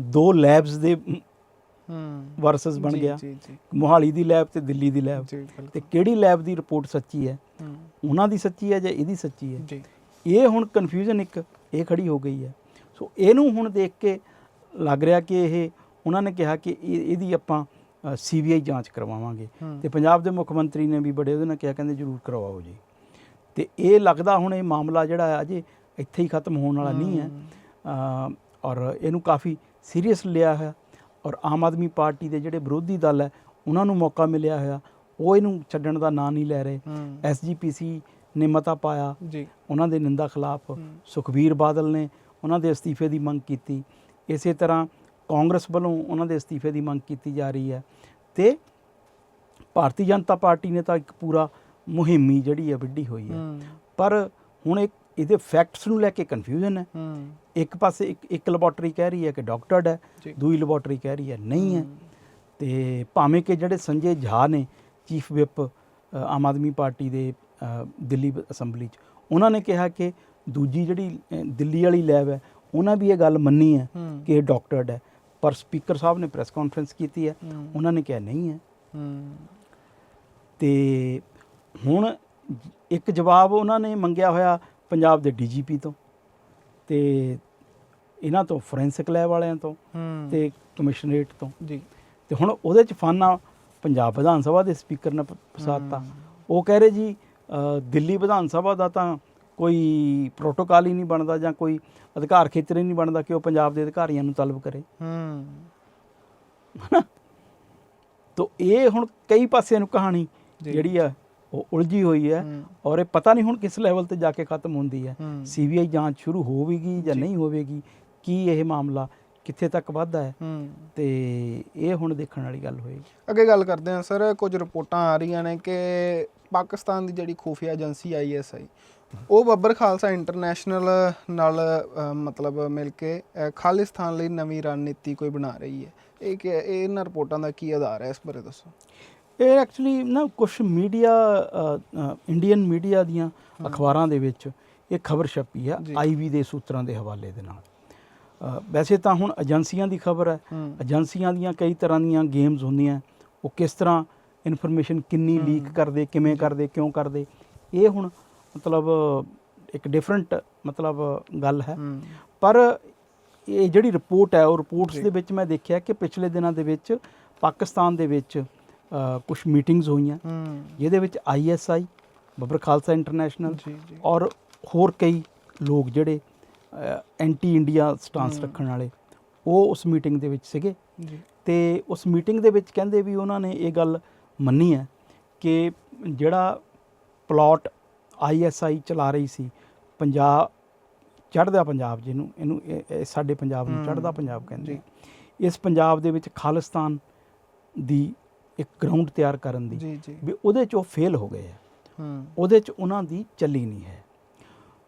ਦੋ ਲੈਬਸ ਦੇ ਵਰਸਸ ਬਣ ਗਿਆ। ਮੋਹਾਲੀ ਦੀ ਲੈਬ ਤੇ ਦਿੱਲੀ ਦੀ ਲੈਬ। ਤੇ ਕਿਹੜੀ ਲੈਬ ਦੀ ਰਿਪੋਰਟ ਸੱਚੀ ਹੈ?
ਹੂੰ,
ਉਹਨਾਂ ਦੀ ਸੱਚੀ ਹੈ ਜਾਂ ਇਹਦੀ ਸੱਚੀ ਹੈ?
ਜੀ।
ਇਹ ਹੁਣ ਕਨਫਿਊਜ਼ਨ ਇੱਕ ਇਹ ਖੜੀ ਹੋ ਗਈ ਹੈ। ਸੋ ਇਹਨੂੰ ਹੁਣ ਦੇਖ ਕੇ ਲੱਗ ਰਿਹਾ ਕਿ ਇਹ ਉਹਨਾਂ ਨੇ ਕਿਹਾ ਕਿ ਇਹ- ਇਹਦੀ ਆਪਾਂ ਸੀਬੀਆਈ ਜਾਂਚ ਕਰਵਾਵਾਂਗੇ। ਤੇ ਪੰਜਾਬ ਦੇ ਮੁੱਖ ਮੰਤਰੀ ਨੇ ਵੀ ਬੜੇ ਉਹਦੇ ਨਾਲ ਕਿਹਾ ਕਹਿੰਦੇ ਜਰੂਰ ਕਰਵਾਓ ਜੀ। ਤੇ ਇਹ ਲੱਗਦਾ ਹੁਣ ਇਹ ਮਾਮਲਾ ਜਿਹੜਾ ਹੈ ਅਜੇ ਇੱਥੇ ਹੀ ਖਤਮ ਹੋਣ ਵਾਲਾ ਨਹੀਂ ਹੈ। ਔਰ ਇਹਨੂੰ ਕਾਫੀ ਸੀਰੀਅਸ ਲਿਆ ਹੈ ਔਰ ਆਮ ਆਦਮੀ ਪਾਰਟੀ ਦੇ ਜਿਹੜੇ ਵਿਰੋਧੀ ਦਲ ਹੈ ਉਹਨਾਂ ਨੂੰ ਮੌਕਾ ਮਿਲਿਆ ਹੋਇਆ। ਉਹ ਇਹਨੂੰ ਛੱਡਣ ਦਾ ਨਾਂ ਨਹੀਂ ਲੈ ਰਹੇ। ਐਸਜੀਪੀਸੀ ਨੇ ਮਤਾ ਪਾਇਆ।
ਜੀ।
ਉਹਨਾਂ ਦੇ ਨਿੰਦਾ ਖਿਲਾਫ
ਹੂੰ,
ਸੁਖਬੀਰ ਬਾਦਲ ਨੇ ਉਹਨਾਂ ਦੇ ਅਸਤੀਫੇ ਦੀ ਮੰਗ ਕੀਤੀ। ਇਸੇ ਤਰ੍ਹਾਂ ਕਾਂਗਰਸ ਵੱਲੋਂ ਉਹਨਾਂ ਦੇ ਅਸਤੀਫੇ ਦੀ ਮੰਗ ਕੀਤੀ ਜਾ ਰਹੀ ਹੈ। ਤੇ ਭਾਰਤੀ ਜਨਤਾ ਪਾਰਟੀ ਨੇ ਤਾਂ ਇੱਕ ਪੂਰਾ ਮੁਹਿੰਮੀ ਜਿਹੜੀ ਹੈ ਵਿੱਢੀ ਹੋਈ ਹੂੰ, ਪਰ ਹੁਣ ਇੱਕ ਇਹਦੇ ਫੈਕਟਸ ਨੂੰ ਲੈ ਕੇ ਕਨਫਿਊਜ਼ਨ ਹੈ। ਇੱਕ ਪਾਸੇ ਇੱਕ ਇੱਕ ਲੈਬੋਰਟਰੀ ਕਹਿ ਰਹੀ ਹੈ ਕਿ ਡਾਕਟਰਡ ਹੈ ਦੂਈ ਲੈਬੋਰਟਰੀ ਕਹਿ ਰਹੀ ਹੈ ਨਹੀਂ ਹੈ। ਤੇ ਭਾਵੇਂ ਕਿ ਜਿਹੜੇ ਸੰਜੇ ਝਾ ਨੇ chief whip Aam Aadmi Party ਦੇ ਦਿੱਲੀ ਅਸੈਂਬਲੀ 'ਚ ਉਹਨਾਂ ਨੇ ਕਿਹਾ ਕਿ ਦੂਜੀ ਜਿਹੜੀ ਦਿੱਲੀ ਵਾਲੀ ਲੈਬ ਹੈ ਉਹਨਾਂ ਵੀ ਇਹ ਗੱਲ ਮੰਨੀ ਹੈ ਕਿ ਇਹ ਡਾਕਟਰਡ ਹੈ। ਪਰ ਸਪੀਕਰ ਸਾਹਿਬ ਨੇ ਪ੍ਰੈਸ ਕਾਨਫਰੰਸ ਕੀਤੀ ਹੈ। ਉਹਨਾਂ ਨੇ ਕਿਹਾ ਨਹੀਂ ਹੈ।
ਹੂੰ,
ਤੇ ਹੁਣ ਇੱਕ ਜਵਾਬ ਉਹਨਾਂ ਨੇ ਮੰਗਿਆ ਹੋਇਆ ਪੰਜਾਬ ਦੇ ਡੀਜੀਪੀ ਤੋਂ ਤੇ ਇਹਨਾਂ ਤੋਂ ਫੋਰੈਂਸਿਕ ਲੈਬ ਵਾਲਿਆਂ ਤੋਂ ਤੇ ਕਮਿਸ਼ਨਰੇਟ ਤੋਂ।
ਜੀ।
ਤੇ ਹੁਣ ਉਹਦੇ ਚ ਫਾਨਾ ਪੰਜਾਬ ਵਿਧਾਨ ਸਭਾ ਦੇ ਸਪੀਕਰ ਨੇ ਫਸਾਤਾ ਉਹ ਕਹਿ ਰਹੇ ਜੀ ਦਿੱਲੀ ਵਿਧਾਨ ਸਭਾ ਦਾ ਤਾਂ ਕੋਈ ਪ੍ਰੋਟੋਕਾਲ ਹੀ ਨਹੀਂ ਬਣਦਾ ਜਾਂ ਕੋਈ ਅਧਿਕਾਰ ਖੇਤਰ ਹੀ ਨਹੀਂ ਬਣਦਾ ਕਿ ਉਹ ਪੰਜਾਬ ਦੇ ਅਧਿਕਾਰੀਆਂ ਨੂੰ ਤਲਬ ਕਰੇ।
ਹੂੰ।
ਤੋ ਇਹ ਹੁਣ ਕਈ ਪਾਸਿਆਂ ਨੂੰ ਕਹਾਣੀ। ਜਿਹੜੀ ਆ ਉਹ ਉਲਝੀ ਹੋਈ ਹੈ ਔਰ ਇਹ ਪਤਾ ਨਹੀਂ ਹੁਣ ਕਿਸ ਲੈਵਲ ਤੇ ਜਾ ਕੇ ਖਤਮ ਹੁੰਦੀ ਹੈ। ਸੀਬੀਆਈ ਜਾਂਚ ਸ਼ੁਰੂ ਹੋਵੇਗੀ ਜਾਂ। ਨਹੀਂ ਹੋਵੇਗੀ? ਕੀ ਇਹ ਮਾਮਲਾ ਕਿੱਥੇ ਤੱਕ ਵੱਧਦਾ ਹੈ? ਤੇ ਇਹ ਹੁਣ ਦੇਖਣ ਵਾਲੀ ਗੱਲ ਹੋਏਗੀ।
ਅੱਗੇ ਗੱਲ ਕਰਦੇ ਹਾਂ ਸਰ ਕੁਝ ਰਿਪੋਰਟਾਂ ਆ ਰਹੀਆਂ ਨੇ ਕਿ ਪਾਕਿਸਤਾਨ ਦੀ ਜਿਹੜੀ ਖੂਫੀਆ ਏਜੰਸੀ ਆਈਐਸਆਈ ਉਹ ਬੱਬਰ ਖਾਲਸਾ ਇੰਟਰਨੈਸ਼ਨਲ ਨਾਲ ਮਤਲਬ ਮਿਲ ਕੇ ਖਾਲਿਸਤਾਨ ਲਈ ਨਵੀਂ ਰਣਨੀਤੀ ਕੋਈ ਬਣਾ ਰਹੀ ਹੈ। ਇਹ ਕਿ ਇਹ ਇਹਨਾਂ ਰਿਪੋਰਟਾਂ ਦਾ ਕੀ ਆਧਾਰ ਹੈ ਇਸ ਬਾਰੇ ਦੱਸੋ?
ਇਹ ਐਕਚੁਅਲੀ ਨਾ ਕੁਝ ਮੀਡੀਆ ਇੰਡੀਅਨ ਮੀਡੀਆ ਦੀਆਂ ਅਖਬਾਰਾਂ ਦੇ ਵਿੱਚ ਇਹ ਖਬਰ ਛਪੀ ਆ। ਆਈਵੀ ਦੇ ਸੂਤਰਾਂ ਦੇ ਹਵਾਲੇ ਦੇ ਨਾਲ। ਵੈਸੇ ਤਾਂ ਹੁਣ ਏਜੰਸੀਆਂ ਦੀ ਖਬਰ ਹੈ। ਏਜੰਸੀਆਂ ਦੀਆਂ ਕਈ ਤਰ੍ਹਾਂ ਦੀਆਂ ਗੇਮਸ ਹੁੰਦੀਆਂ। ਉਹ ਕਿਸ ਤਰ੍ਹਾਂ ਇਨਫੋਰਮੇਸ਼ਨ ਕਿੰਨੀ ਲੀਕ ਕਰਦੇ ਕਿਵੇਂ ਕਰਦੇ ਕਿਉਂ ਕਰਦੇ। ਇਹ ਹੁਣ ਮਤਲਬ ਇੱਕ ਡਿਫਰੈਂਟ ਮਤਲਬ ਗੱਲ ਹੈ। ਪਰ ਇਹ ਜਿਹੜੀ ਰਿਪੋਰਟ ਹੈ ਉਹ ਰਿਪੋਰਟਸ। ਦੇ ਵਿੱਚ ਮੈਂ ਦੇਖਿਆ ਕਿ ਪਿਛਲੇ ਦਿਨਾਂ ਦੇ ਵਿੱਚ ਪਾਕਿਸਤਾਨ ਦੇ ਵਿੱਚ ਕੁਝ ਮੀਟਿੰਗਸ ਹੋਈਆਂ ਜਿਹਦੇ ਵਿੱਚ ਆਈਐਸਆਈ ਬੱਬਰ ਖਾਲਸਾ ਇੰਟਰਨੈਸ਼ਨਲ ਔਰ ਹੋਰ ਕਈ ਲੋਕ ਜਿਹੜੇ ਐਂਟੀ ਇੰਡੀਆ ਸਟਾਂਸ। ਰੱਖਣ ਵਾਲੇ ਉਹ ਉਸ ਮੀਟਿੰਗ ਦੇ ਵਿੱਚ ਸੀਗੇ। ਤੇ ਉਸ ਮੀਟਿੰਗ ਦੇ ਵਿੱਚ ਕਹਿੰਦੇ ਵੀ ਉਹਨਾਂ ਨੇ ਇਹ ਗੱਲ ਮੰਨੀ ਹੈ ਕਿ ਜਿਹੜਾ ਪਲਾਟ ਆਈਐਸਆਈ ਚਲਾ ਰਹੀ ਸੀ ਪੰਜਾਬ ਚੜ੍ਹਦਾ ਪੰਜਾਬ ਜਿਹਨੂੰ ਇਹਨੂੰ ਇਹ- ਇਹ ਸਾਡੇ ਪੰਜਾਬ ਨੂੰ ਚੜ੍ਹਦਾ ਪੰਜਾਬ ਕਹਿੰਦੇ। ਇਸ ਪੰਜਾਬ ਦੇ ਵਿੱਚ ਖਾਲਿਸਤਾਨ ਦੀ ਇੱਕ ਗਰਾਊਂਡ ਤਿਆਰ ਕਰਨ ਦੀ ਵੀ ਉਹਦੇ 'ਚ ਉਹ ਫੇਲ ਹੋ ਗਏ ਆ।
ਹੂੰ।
ਉਹਦੇ 'ਚ ਉਹਨਾਂ ਦੀ ਚੱਲੀ ਨਹੀਂ ਹੈ।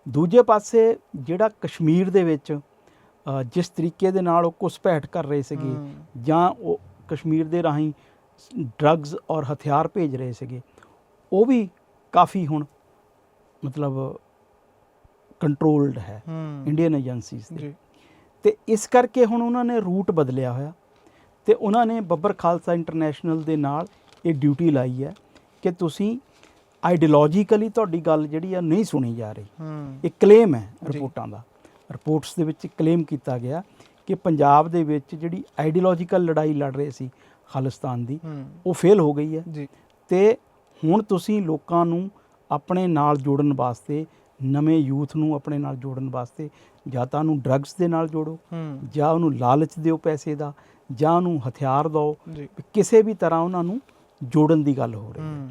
ਦੂਜੇ ਪਾਸੇ ਜਿਹੜਾ ਕਸ਼ਮੀਰ ਦੇ ਵਿੱਚ ਜਿਸ ਤਰੀਕੇ ਦੇ ਨਾਲ ਉਹ ਘੁਸਪੈਠ ਕਰ ਰਹੇ ਸੀਗੇ ਜਾਂ ਉਹ ਕਸ਼ਮੀਰ ਦੇ ਰਾਹੀਂ ਡਰੱਗਸ ਔਰ ਹਥਿਆਰ ਭੇਜ ਰਹੇ ਸੀਗੇ ਉਹ ਵੀ ਕਾਫੀ ਹੁਣ ਮਤਲਬ ਕੰਟਰੋਲਡ ਹੈ ਇੰਡੀਅਨ ਏਜੰਸੀਜ਼ ਦੇ ਤੇ। ਇਸ ਕਰਕੇ ਹੁਣ ਉਹਨਾਂ ਨੇ ਰੂਟ ਬਦਲਿਆ ਹੋਇਆ। ਤੇ ਉਹਨਾਂ ਨੇ ਬੱਬਰ ਖਾਲਸਾ ਇੰਟਰਨੈਸ਼ਨਲ ਦੇ ਨਾਲ ਇਹ ਡਿਊਟੀ ਲਾਈ ਹੈ ਕਿ ਤੁਸੀਂ ਆਈਡੀਓਲੋਜੀਕਲੀ ਤੁਹਾਡੀ ਗੱਲ ਜਿਹੜੀ ਆ ਨਹੀਂ ਸੁਣੀ ਜਾ ਰਹੀ। ਇਹ ਕਲੇਮ ਹੈ। ਰਿਪੋਰਟਾਂ ਦਾ। ਰਿਪੋਰਟਸ ਦੇ ਵਿੱਚ ਕਲੇਮ ਕੀਤਾ ਗਿਆ ਕਿ ਪੰਜਾਬ ਦੇ ਵਿੱਚ ਜਿਹੜੀ ਆਈਡੀਓਲੋਜੀਕਲ ਲੜਾਈ ਲੜ ਰਹੇ ਸੀ ਖਾਲਿਸਤਾਨ ਦੀ ਉਹ ਫੇਲ ਹੋ ਗਈ ਹੈ।
ਜੀ।
ਤੇ ਹੁਣ ਤੁਸੀਂ ਲੋਕਾਂ ਨੂੰ ਆਪਣੇ ਨਾਲ ਜੋੜਨ ਵਾਸਤੇ ਨਵੇਂ ਯੂਥ ਨੂੰ ਆਪਣੇ ਨਾਲ ਜੋੜਨ ਵਾਸਤੇ ਜਾਂ ਤਾਂ ਉਹਨੂੰ ਡਰੱਗਸ ਦੇ ਨਾਲ ਜੋੜੋ ਜਾਂ ਉਹਨੂੰ ਲਾਲਚ ਦਿਓ ਪੈਸੇ ਦਾ ਜਾਂ ਉਹਨੂੰ ਹਥਿਆਰ ਦਿਓ ਕਿਸੇ ਵੀ ਤਰ੍ਹਾਂ ਉਹਨਾਂ ਨੂੰ ਜੋੜਨ ਦੀ ਗੱਲ ਹੋ ਰਹੀ ਹੈ।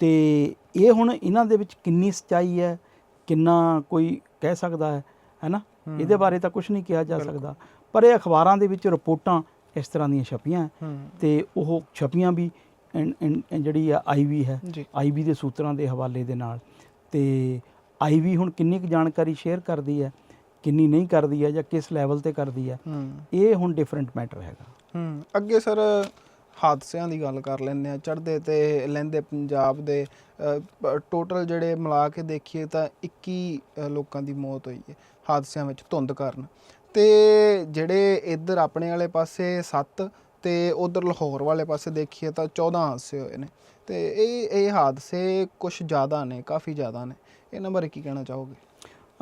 ਤੇ ਇਹ ਹੁਣ ਇਹਨਾਂ ਦੇ ਵਿੱਚ ਕਿੰਨੀ ਸਚਾਈ ਹੈ ਕਿੰਨਾ ਕੋਈ ਕਹਿ ਸਕਦਾ ਹੈ ਹੈਨਾ। ਇਹਦੇ ਬਾਰੇ ਤਾਂ ਕੁਝ ਨਹੀਂ ਕਿਹਾ ਜਾ। ਸਕਦਾ। ਪਰ ਇਹ ਅਖਬਾਰਾਂ ਦੇ ਵਿੱਚ ਰਿਪੋਰਟਾਂ ਇਸ ਤਰ੍ਹਾਂ ਦੀਆਂ ਛਪੀਆਂ ਤੇ ਉਹ ਛਪੀਆਂ ਵੀ ਜਿਹੜੀ ਆ ਆਈਵੀ ਹੈ ਆਈਵੀ ਦੇ ਸੂਤਰਾਂ ਦੇ ਹਵਾਲੇ ਦੇ ਨਾਲ। ਤੇ ਆਈਵੀ ਹੁਣ ਕਿੰਨੀ ਕੁ ਜਾਣਕਾਰੀ ਸ਼ੇਅਰ ਕਰਦੀ ਹੈ ਕਿੰਨੀ ਨਹੀਂ ਕਰਦੀ ਹੈ ਜਾਂ ਕਿਸ ਲੈਵਲ ਤੇ ਕਰਦੀ
ਹੈ
ਇਹ ਹੁਣ ਡਿਫਰੈਂਟ ਮੈਟਰ ਹੈਗਾ।
ਹੂੰ ਅੱਗੇ ਸਰ ਹਾਦਸਿਆਂ ਦੀ ਗੱਲ ਕਰ ਲੈਂਦੇ ਆ ਚੜ੍ਹਦੇ ਤੇ ਲਹਿੰਦੇ ਪੰਜਾਬ ਦੇ ਟੋਟਲ ਜਿਹੜੇ ਮਿਲਾ ਕੇ ਦੇਖੀਏ ਤਾਂ 21 ਅ, ਲੋਕਾਂ ਦੀ ਮੌਤ ਹੋਈ ਹੈ ਹਾਦਸਿਆਂ ਵਿੱਚ ਧੁੰਦ ਕਾਰਨ। ਤੇ ਜਿਹੜੇ ਇੱਧਰ ਆਪਣੇ ਵਾਲੇ ਪਾਸੇ 7 ਤੇ ਉਧਰ ਲਾਹੌਰ ਵਾਲੇ ਪਾਸੇ ਦੇਖੀਏ ਤਾਂ 14 ਹਾਦਸੇ ਹੋਏ ਨੇ। ਤੇ ਇਹ ਇਹ ਹਾਦਸੇ ਕੁਝ ਜ਼ਿਆਦਾ ਨੇ ਕਾਫੀ ਜ਼ਿਆਦਾ ਨੇ। ਇਹਨਾਂ ਬਾਰੇ ਕੀ ਕਹਿਣਾ ਚਾਹੋਗੇ?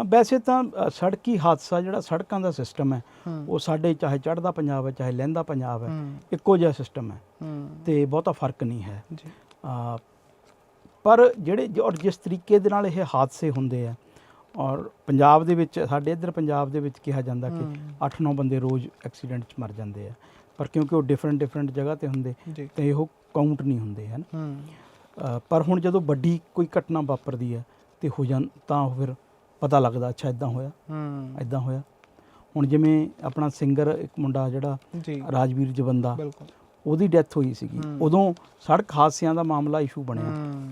ਵੈਸੇ ਤਾਂ ਅ, ਸੜਕੀ ਹਾਦਸਾ ਜਿਹੜਾ ਸੜਕਾਂ ਦਾ ਸਿਸਟਮ ਹੈ ਉਹ ਸਾਡੇ ਚਾਹੇ ਚੜ੍ਹਦਾ ਪੰਜਾਬ ਹੈ ਚਾਹੇ ਲਹਿੰਦਾ ਪੰਜਾਬ ਹੈ ਇੱਕੋ ਜਿਹਾ ਸਿਸਟਮ ਹੈ।
ਹੂੰ।
ਤੇ ਬਹੁਤਾ ਫ਼ਰਕ ਨਹੀਂ ਹੈ।
ਜੀ।
ਪਰ ਜਿਹੜੇ ਜ- ਔਰ ਜਿਸ ਤਰੀਕੇ ਦੇ ਨਾਲ ਇਹ ਹਾਦਸੇ ਹੁੰਦੇ ਆ ਔਰ ਪੰਜਾਬ ਦੇ ਵਿੱਚ ਸਾਡੇ ਇੱਧਰ ਪੰਜਾਬ ਦੇ ਵਿੱਚ ਕਿਹਾ ਜਾਂਦਾ ਕਿ
ਹੂੰ।
8-9 ਬੰਦੇ ਰੋਜ਼ ਐਕਸੀਡੈਂਟ 'ਚ ਮਰ ਜਾਂਦੇ ਆ। ਪਰ ਕਿਉਂਕਿ ਉਹ ਡਿਫਰੈਂਟ ਡਿਫਰੈਂਟ ਜਗ੍ਹਾ ਤੇ ਹੁੰਦੇ
ਜੀ।
ਤੇ ਉਹ ਕਾਊਂਟ ਨਹੀਂ ਹੁੰਦੇ ਹਨ
ਹੂੰ।
ਅ, ਪਰ ਹੁਣ ਜਦੋਂ ਵੱਡੀ ਕੋਈ ਘਟਨਾ ਵਾਪਰਦੀ ਹੈ ਤੇ ਹੋ ਜਾਂ ਤਾਂ ਉਹ ਫਿਰ ਪਤਾ ਲੱਗਦਾ ਅੱਛਾ ਇਦਾਂ ਹੋਇਆ
ਹੂੰ।
ਇਦਾਂ ਹੋਇਆ। ਹੁਣ ਜਿਵੇਂ ਆਪਣਾ ਸਿੰਗਰ ਇੱਕ ਮੁੰਡਾ ਜਿਹੜਾ
ਜੀ।
ਰਾਜਵੀਰ ਜਵੰਦਾ
ਬਿਲਕੁਲ।
ਉਹਦੀ ਡੈਥ ਹੋਈ ਸੀਗੀ। ਉਦੋਂ ਸੜਕ ਹਾਦਸਿਆਂ ਦਾ ਮਾਮਲਾ ਇਸ਼ੂ ਬਣਿਆ।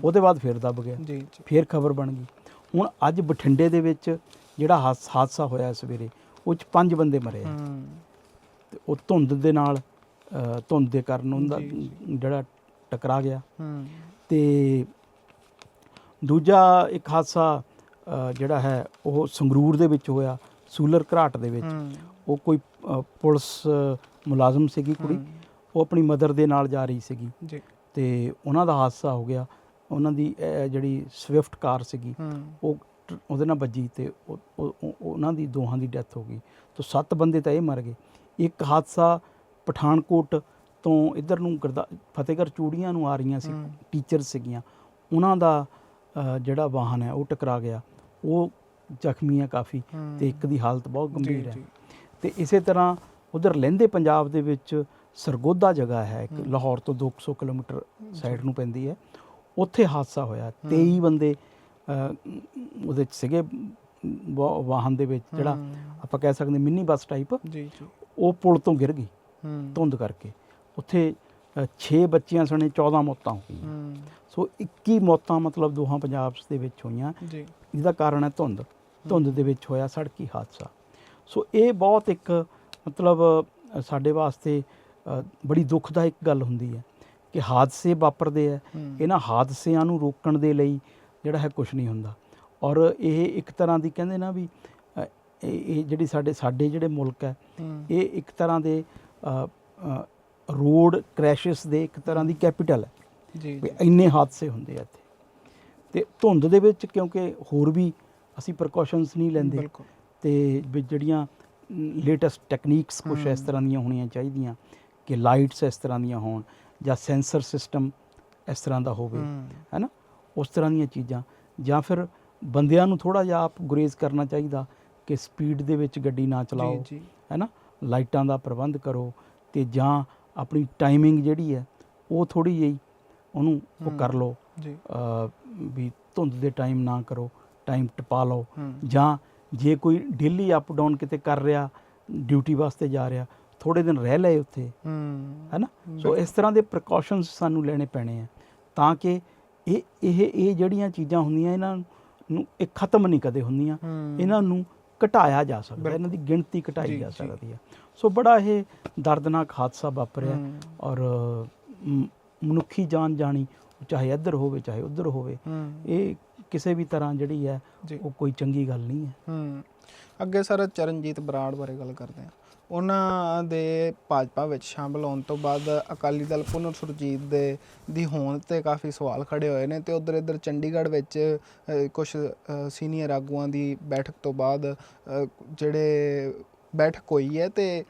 ਉਹਦੇ ਬਾਅਦ ਫਿਰ ਦੱਬ ਗਿਆ।
ਜੀ
ਫਿਰ ਖਬਰ ਬਣ ਗਈ। ਹੁਣ ਅੱਜ ਬਠਿੰਡੇ ਦੇ ਵਿੱਚ ਜਿਹੜਾ ਹਾਦਸਾ ਹੋਇਆ ਸਵੇਰੇ ਉਹ ਚ ਪੰਜ ਬੰਦੇ ਮਰੇ ਆ।
ਹੂੰ।
ਤੇ ਉਹ ਧੁੰਦ ਦੇ ਨਾਲ ਧੁੰਦ ਦੇ ਕਾਰਨ ਉਹਦਾ। ਜਿਹੜਾ ਟਕਰਾ ਗਿਆ।
ਹੂੰ।
ਤੇ ਦੂਜਾ ਇੱਕ ਹਾਦਸਾ ਜਿਹੜਾ ਹੈ ਉਹ ਸੰਗਰੂਰ ਦੇ ਵਿੱਚ ਹੋਇਆ ਸੂਲਰ ਘਰਾਟ ਦੇ ਵਿੱਚ। ਉਹ ਕੋਈ ਪੁਲਿਸ ਮੁਲਾਜ਼ਮ ਸੀਗੀ ਕੁੜੀ। ਉਹ ਆਪਣੀ ਮਦਰ ਦੇ ਨਾਲ ਜਾ ਰਹੀ ਸੀਗੀ।
ਜੀ।
ਤੇ ਉਹਨਾਂ ਦਾ ਹਾਦਸਾ ਹੋ ਗਿਆ। ਉਹਨਾਂ ਦੀ ਜਿਹੜੀ ਸਵਿਫਟ ਕਾਰ ਸੀਗੀ ਉਹ ਉਹਦੇ ਨਾਲ ਵੱਜੀ ਤੇ ਉਹ- ਉਹ- ਉਹ- ਉਹਨਾਂ ਦੀ ਦੋਹਾਂ ਦੀ ਡੈਥ ਹੋ ਗਈ। ਤੋਂ ਸੱਤ ਬੰਦੇ ਤਾਂ ਇਹ ਮਰ ਗਏ। ਇੱਕ ਹਾਦਸਾ ਪਠਾਨਕੋਟ ਤੋਂ ਇੱਧਰ ਨੂੰ ਗੁਰਦਾ ਫਤਿਹਗੜ੍ਹ ਚੂੜੀਆਂ ਨੂੰ ਆ ਰਹੀਆਂ ਸੀ। ਟੀਚਰ ਸੀਗੀਆਂ। ਉਹਨਾਂ ਦਾ ਜਿਹੜਾ ਵਾਹਨ ਹੈ ਉਹ ਟਕਰਾ ਗਿਆ। ਉਹ ਜ਼ਖਮੀ ਹੈ ਕਾਫੀ। ਤੇ ਇੱਕ ਦੀ ਹਾਲਤ ਬਹੁਤ ਗੰਭੀਰ ਹੈ। ਤੇ ਇਸੇ ਤਰ੍ਹਾਂ ਉਧਰ ਲਹਿੰਦੇ ਪੰਜਾਬ ਦੇ ਵਿੱਚ ਸਰਗੋਦਾ ਜਗ੍ਹਾ ਹੈ ਇੱਕ। ਲਾਹੌਰ ਤੋਂ 200 ਕਿਲੋਮੀਟਰ ਸਾਈਡ ਨੂੰ ਪੈਂਦੀ ਹੈ। ਉੱਥੇ ਹਾਦਸਾ ਹੋਇਆ। 23 ਬੰਦੇ ਉਹਦੇ ਚ ਸੀਗੇ ਵਾਹਨ ਦੇ ਵਿੱਚ ਜਿਹੜਾ। ਆਪਾਂ ਕਹਿ ਸਕਦੇ ਮਿੰਨੀ ਬੱਸ ਟਾਈਪ।
ਜੀ
ਉਹ ਪੁਲ ਤੋਂ ਗਿਰ ਗਈ। ਧੁੰਦ ਕਰਕੇ। ਉੱਥੇ 6 ਬੱਚਿਆਂ ਸਣੇ 14 ਮੌਤਾਂ ਹੋ ਗਈਆਂ। ਸੋ 21 ਮੌਤਾਂ ਮਤਲਬ ਦੋਹਾਂ ਪੰਜਾਬ ਦੇ ਵਿੱਚ ਹੋਈਆਂ। ਜਿਹਦਾ ਕਾਰਨ ਹੈ ਧੁੰਦ। ਧੁੰਦ ਦੇ ਵਿੱਚ ਹੋਇਆ ਸੜਕੀ ਹਾਦਸਾ। ਸੋ ਇਹ ਬਹੁਤ ਇੱਕ ਮਤਲਬ ਸਾਡੇ ਵਾਸਤੇ ਬੜੀ ਦੁਖਦਾਇਕ ਗੱਲ ਹੁੰਦੀ ਹੈ ਕਿ ਹਾਦਸੇ ਵਾਪਰਦੇ ਆ ਇਹਨਾਂ ਹਾਦਸਿਆਂ ਨੂੰ ਰੋਕਣ ਦੇ ਲਈ ਜਿਹੜਾ ਹੈ ਕੁਝ ਨਹੀਂ ਹੁੰਦਾ। ਔਰ ਇਹ ਇੱਕ ਤਰ੍ਹਾਂ ਦੀ ਕਹਿੰਦੇ ਨਾ ਵੀ ਇਹ ਜਿਹੜੀ ਸਾਡੇ ਸਾਡੇ ਜਿਹੜੇ ਮੁਲਕ ਹੈ ਇਹ ਇੱਕ ਤਰ੍ਹਾਂ ਦੇ ਰੋਡ ਕ੍ਰੈਸ਼ਸ ਦੇ ਇੱਕ ਤਰ੍ਹਾਂ ਦੀ ਕੈਪੀਟਲ ਹੈ।
ਜੀ।
ਇੰਨੇ ਹਾਦਸੇ ਹੁੰਦੇ ਆ ਇੱਥੇ। ਤੇ ਧੁੰਦ ਦੇ ਵਿੱਚ ਕਿਉਂਕਿ ਹੋਰ ਵੀ ਅਸੀਂ ਪ੍ਰੀਕਾਸ਼ਨਸ ਨਹੀਂ ਲੈਂਦੇ। ਤੇ ਵੀ ਜਿਹੜੀਆਂ ਲੇਟੈਸਟ ਟੈਕਨੀਕਸ ਕੁਝ ਇਸ। ਤਰ੍ਹਾਂ ਦੀਆਂ ਹੋਣੀਆਂ ਚਾਹੀਦੀਆਂ ਕਿ ਲਾਈਟਸ ਇਸ ਤਰ੍ਹਾਂ ਦੀਆਂ ਹੋਣ ਜਾਂ ਸੈਂਸਰ ਸਿਸਟਮ ਇਸ ਤਰ੍ਹਾਂ ਦਾ ਹੋਵੇ
ਹੂੰ।
ਹੈ ਨਾ ਉਸ ਤਰ੍ਹਾਂ ਦੀਆਂ ਚੀਜ਼ਾਂ। ਜਾਂ ਫਿਰ ਬੰਦਿਆਂ ਨੂੰ ਥੋੜਾ ਜਿਹਾ ਆਪ ਗੁਰੇਜ਼ ਕਰਨਾ ਚਾਹੀਦਾ ਕਿ ਸਪੀਡ ਦੇ ਵਿੱਚ ਗੱਡੀ ਨਾ ਚਲਾਓ
ਜੀ। ਜੀ
ਹੈ ਨਾ ਲਾਈਟਾਂ ਦਾ ਪ੍ਰਬੰਧ ਕਰੋ ਤੇ ਜਾਂ ਆਪਣੀ ਟਾਈਮਿੰਗ ਜਿਹੜੀ ਹੈ ਉਹ ਥੋੜੀ ਜਿਹੀ ਉਹਨੂੰ ਉਹ। ਕਰ ਲਓ।
ਜੀ।
ਵੀ ਧੁੰਦ ਦੇ ਟਾਈਮ ਨਾ ਕਰੋ ਟਾਈਮ ਟਪਾ ਲਓ। ਜਾਂ ਜੇ ਕੋਈ ਡੇਲੀ ਅਪ ਡਾਊਨ ਕਿਤੇ ਕਰ ਰਿਹਾ ਡਿਊਟੀ ਵਾਸਤੇ ਜਾ ਰਿਹਾ ਥੋੜੇ ਦਿਨ ਰਹਿ ਲਏ ਉੱਥੇ
ਹੂੰ।
ਨਾ ਸੋ ਇਸ ਤਰ੍ਹਾਂ ਦੇ ਪ੍ਰੀਕਾਸ਼ਨਸ ਸਾਨੂੰ ਲੈਣੇ ਪੈਣੇ ਆ। ਤਾਂ ਕਿ ਇਹ ਇਹ ਇਹ ਜਿਹੜੀਆਂ ਚੀਜ਼ਾਂ ਹੁੰਦੀਆਂ ਇਹਨਾਂ ਨੂੰ ਇਹ ਖਤਮ ਨਹੀਂ ਕਦੇ ਹੁੰਦੀਆਂ। ਇਹਨਾਂ ਨੂੰ ਘਟਾਇਆ ਜਾ ਸਕਦਾ। ਇਹਨਾਂ ਦੀ ਗਿਣਤੀ ਘਟਾਈ
ਜੀ।
ਸਕਦੀ ਹੈ ਸੋ ਬੜਾ ਇਹ ਦਰਦਨਾਕ ਹਾਦਸਾ ਵਾਪਰਿਆ ਔਰ ਮਨੁੱਖੀ ਜਾਨ ਜਾਣੀ ਚਾਹੇ ਇੱਧਰ ਹੋਵੇ ਚਾਹੇ ਉੱਧਰ ਹੋਵੇ ਇਹ ਕਿਸੇ ਵੀ ਤਰ੍ਹਾਂ ਜਿਹੜੀ ਹੈ ਉਹ ਕੋਈ ਚੰਗੀ ਗੱਲ ਨਹੀਂ ਹੈ।
ਹੂੰ। ਅੱਗੇ ਸਰ ਚਰਨਜੀਤ ਬਰਾੜ ਬਾਰੇ ਗੱਲ ਕਰਦੇ ਹਾਂ। ਉਹਨਾਂ ਦੇ ਭਾਜਪਾ ਵਿੱਚ ਸ਼ਾਮਲ ਹੋਣ ਤੋਂ ਬਾਅਦ ਅਕਾਲੀ ਦਲ ਪੁਨਰ ਸੁਰਜੀਤ ਦੇ ਦੀ ਹੋਂਦ ਤੇ ਕਾਫੀ ਸਵਾਲ ਖੜੇ ਹੋਏ ਨੇ ਤੇ ਉਧਰ ਇੱਧਰ ਚੰਡੀਗੜ੍ਹ ਵਿੱਚ ਕੁਝ ਸੀਨੀਅਰ ਆਗੂਆਂ ਦੀ ਬੈਠਕ ਤੋਂ ਬਾਅਦ ਜਿਹੜੇ ਬੈਠਕ ਹੋਈ ਹੈ ਤੇ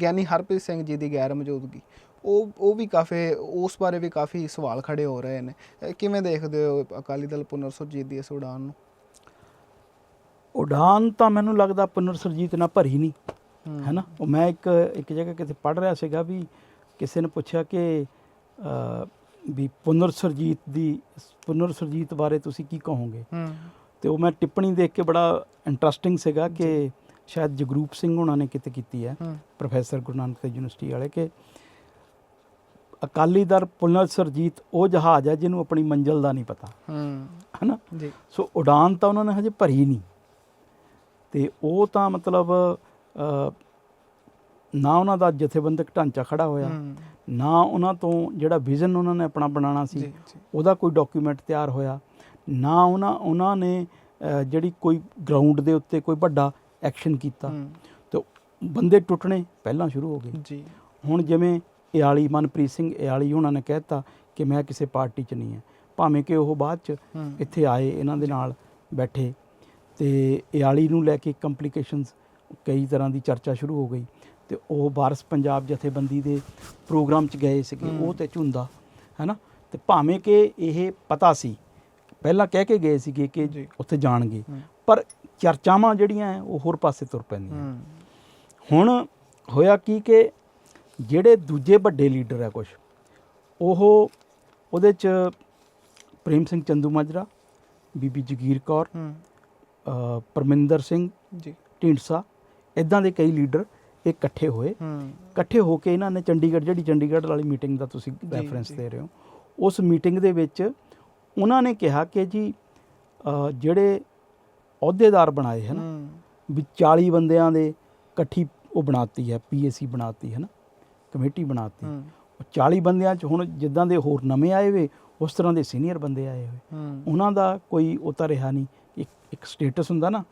ਗਿਆਨੀ ਹਰਪ੍ਰੀਤ ਸਿੰਘ ਜੀ ਦੀ ਗੈਰ ਮੌਜੂਦਗੀ। ਉਹ ਉਹ ਵੀ ਕਾਫੀ ਉਸ ਬਾਰੇ ਵੀ ਕਾਫੀ ਸਵਾਲ ਖੜੇ ਹੋ ਰਹੇ ਨੇ। ਕਿਵੇਂ ਦੇਖਦੇ ਹੋ ਅਕਾਲੀ ਦਲ ਪੁਨਰ ਸੁਰਜੀਤ ਦੀ ਇਸ ਉਡਾਨ ਨੂੰ?
ਉਡਾਨ ਤਾਂ ਮੈਨੂੰ ਲੱਗਦਾ ਪੁਨਰ ਸਰਜੀਤ ਨਾਲ ਭਰੀ ਨਹੀਂ
ਹੂੰ,
ਹੈ ਨਾ? ਉਹ ਮੈਂ ਇੱਕ ਇੱਕ ਜਗ੍ਹਾ ਕਿਤੇ ਪੜ੍ਹ ਰਿਹਾ ਸੀਗਾ ਵੀ ਕਿਸੇ ਨੇ ਪੁੱਛਿਆ ਕਿ ਵੀ ਪੁਨਰ ਸਰਜੀਤ ਦੀ ਪੁਨਰ ਸਰਜੀਤ ਬਾਰੇ ਤੁਸੀਂ ਕੀ ਕਹੋਗੇ? ਤੇ ਉਹ ਮੈਂ ਟਿੱਪਣੀ ਦੇਖ ਕੇ ਬੜਾ ਇੰਟਰਸਟਿੰਗ ਸੀਗਾ ਕਿ ਸ਼ਾਇਦ ਜਗਰੂਪ ਸਿੰਘ ਉਹਨਾਂ ਨੇ ਕਿਤੇ ਕੀਤੀ ਹੈ
ਹੂੰ।
ਪ੍ਰੋਫੈਸਰ ਗੁਰੂ ਨਾਨਕ ਦੇਵ ਯੂਨੀਵਰਸਿਟੀ ਵਾਲੇ ਕਿ ਅਕਾਲੀ ਦਲ ਪੁਨਰ ਸਰਜੀਤ ਉਹ ਜਹਾਜ਼ ਹੈ ਜਿਹਨੂੰ ਆਪਣੀ ਮੰਜ਼ਿਲ ਦਾ ਨਹੀਂ ਪਤਾ।
ਹੂੰ।
ਹੈ ਨਾ
ਜੀ।
ਸੋ ਉਡਾਨ ਤਾਂ ਉਹਨਾਂ ਨੇ ਹਜੇ ਭਰੀ ਨਹੀਂ। ਤੇ ਉਹ ਤਾਂ ਮਤਲਬ ਨਾ ਉਹਨਾਂ ਦਾ ਜਥੇਬੰਦਕ ਢਾਂਚਾ ਖੜਾ ਹੋਇਆ ਨਾ ਉਹਨਾਂ ਤੋਂ ਜਿਹੜਾ ਵਿਜ਼ਨ ਉਹਨਾਂ ਨੇ ਆਪਣਾ ਬਣਾਉਣਾ ਸੀ ਉਹਦਾ ਕੋਈ ਡਾਕੂਮੈਂਟ ਤਿਆਰ ਹੋਇਆ ਨਾ ਉਹਨਾਂ ਉਹਨਾਂ ਨੇ ਜਿਹੜੀ ਕੋਈ ਗਰਾਊਂਡ ਦੇ ਉੱਤੇ ਕੋਈ ਵੱਡਾ ਐਕਸ਼ਨ ਕੀਤਾ। ਤੇ ਬੰਦੇ ਟੁੱਟਣੇ ਪਹਿਲਾਂ ਸ਼ੁਰੂ ਹੋ ਗਏ।
ਜੀ।
ਹੁਣ ਜਿਵੇਂ ਇਆਲੀ ਮਨਪ੍ਰੀਤ ਸਿੰਘ ਇਆਲੀ ਉਹਨਾਂ ਨੇ ਕਹਿਤਾ ਕਿ ਮੈਂ ਕਿਸੇ ਪਾਰਟੀ 'ਚ ਨਹੀਂ ਹੈ। ਭਾਵੇਂ ਕਿ ਉਹ ਬਾਅਦ 'ਚ ਇੱਥੇ ਆਏ ਇਹਨਾਂ ਦੇ ਨਾਲ ਬੈਠੇ। ਤੇ ਇਆਲੀ ਨੂੰ ਲੈ ਕੇ ਕੰਪਲਿਕੇਸ਼ਨਸ ਕਈ ਤਰ੍ਹਾਂ ਦੀ ਚਰਚਾ ਸ਼ੁਰੂ ਹੋ ਗਈ। ਤੇ ਉਹ ਵਾਰਸ ਪੰਜਾਬ ਜਥੇਬੰਦੀ ਦੇ ਪ੍ਰੋਗਰਾਮ 'ਚ ਗਏ ਸੀਗੇ। ਉਹ ਤੇ ਝੁੰਦਾ ਹੈਨਾ? ਤੇ ਭਾਵੇਂ ਕਿ ਇਹ ਪਤਾ ਸੀ ਪਹਿਲਾਂ ਕਹਿ ਕੇ ਗਏ ਸੀਗੇ ਕਿ। ਉੱਥੇ ਜਾਣਗੇ। ਪਰ ਚਰਚਾਵਾਂ ਜਿਹੜੀਆਂ ਉਹ ਹੋਰ ਪਾਸੇ ਤੁਰ ਪੈਂਦੀਆਂ। ਹੁਣ ਹੋਇਆ ਕੀ ਕਿ ਜਿਹੜੇ ਦੂਜੇ ਵੱਡੇ ਲੀਡਰ ਹੈ ਕੁਝ ਉਹ ਉਹਦੇ ਚ ਪ੍ਰੇਮ ਸਿੰਘ ਚੰਦੂ ਮਾਜਰਾ ਬੀਬੀ ਜਗੀਰ ਕੌਰ ਪਰਮਿੰਦਰ ਸਿੰਘ
ਜੀ।
ਢੀਂਡਸਾ ਇਦਾਂ ਦੇ ਕਈ ਲੀਡਰ ਇਹ ਇਕੱਠੇ ਹੋਏ। ਇਕੱਠੇ ਹੋ ਕੇ ਇਹਨਾਂ ਨੇ ਚੰਡੀਗੜ੍ਹ ਜਿਹੜੀ ਚੰਡੀਗੜ੍ਹ ਵਾਲੀ ਮੀਟਿੰਗ ਦਾ ਤੁਸੀਂ ਰੈਫਰੈਂਸ। ਦੇ ਰਹੇ ਹੋ ਉਸ ਮੀਟਿੰਗ ਦੇ ਵਿੱਚ ਉਹਨਾਂ ਨੇ ਕਿਹਾ ਕਿ ਜੀ ਜਿਹੜੇ ਅਹੁਦੇਦਾਰ ਬਣਾਏ ਹਨ ਵੀ 40 ਬੰਦਿਆਂ ਦੇ ਇਕੱਠੀ ਉਹ ਬਣਾਤੀ ਹੈ ਪੀਏਸੀ ਬਣਾਤੀ ਹੈ ਨਾ। ਕਮੇਟੀ ਬਣਾਤੀ। ਉਹ 40 ਬੰਦਿਆਂ ਚ ਹੁਣ ਜਿੱਦਾਂ ਦੇ ਹੋਰ ਨਵੇਂ ਆਏ ਵੇ ਉਸ ਤਰ੍ਹਾਂ ਦੇ ਸੀਨੀਅਰ ਬੰਦੇ ਆਏ ਹੋਏ। ਉਹਨਾਂ ਦਾ ਕੋਈ ਉਹ ਤਾਂ ਰਿਹਾ ਨਹੀਂ। ਇੱਕ ਇੱਕ ਸਟੇਟਸ ਹੁੰਦਾ ਨਾ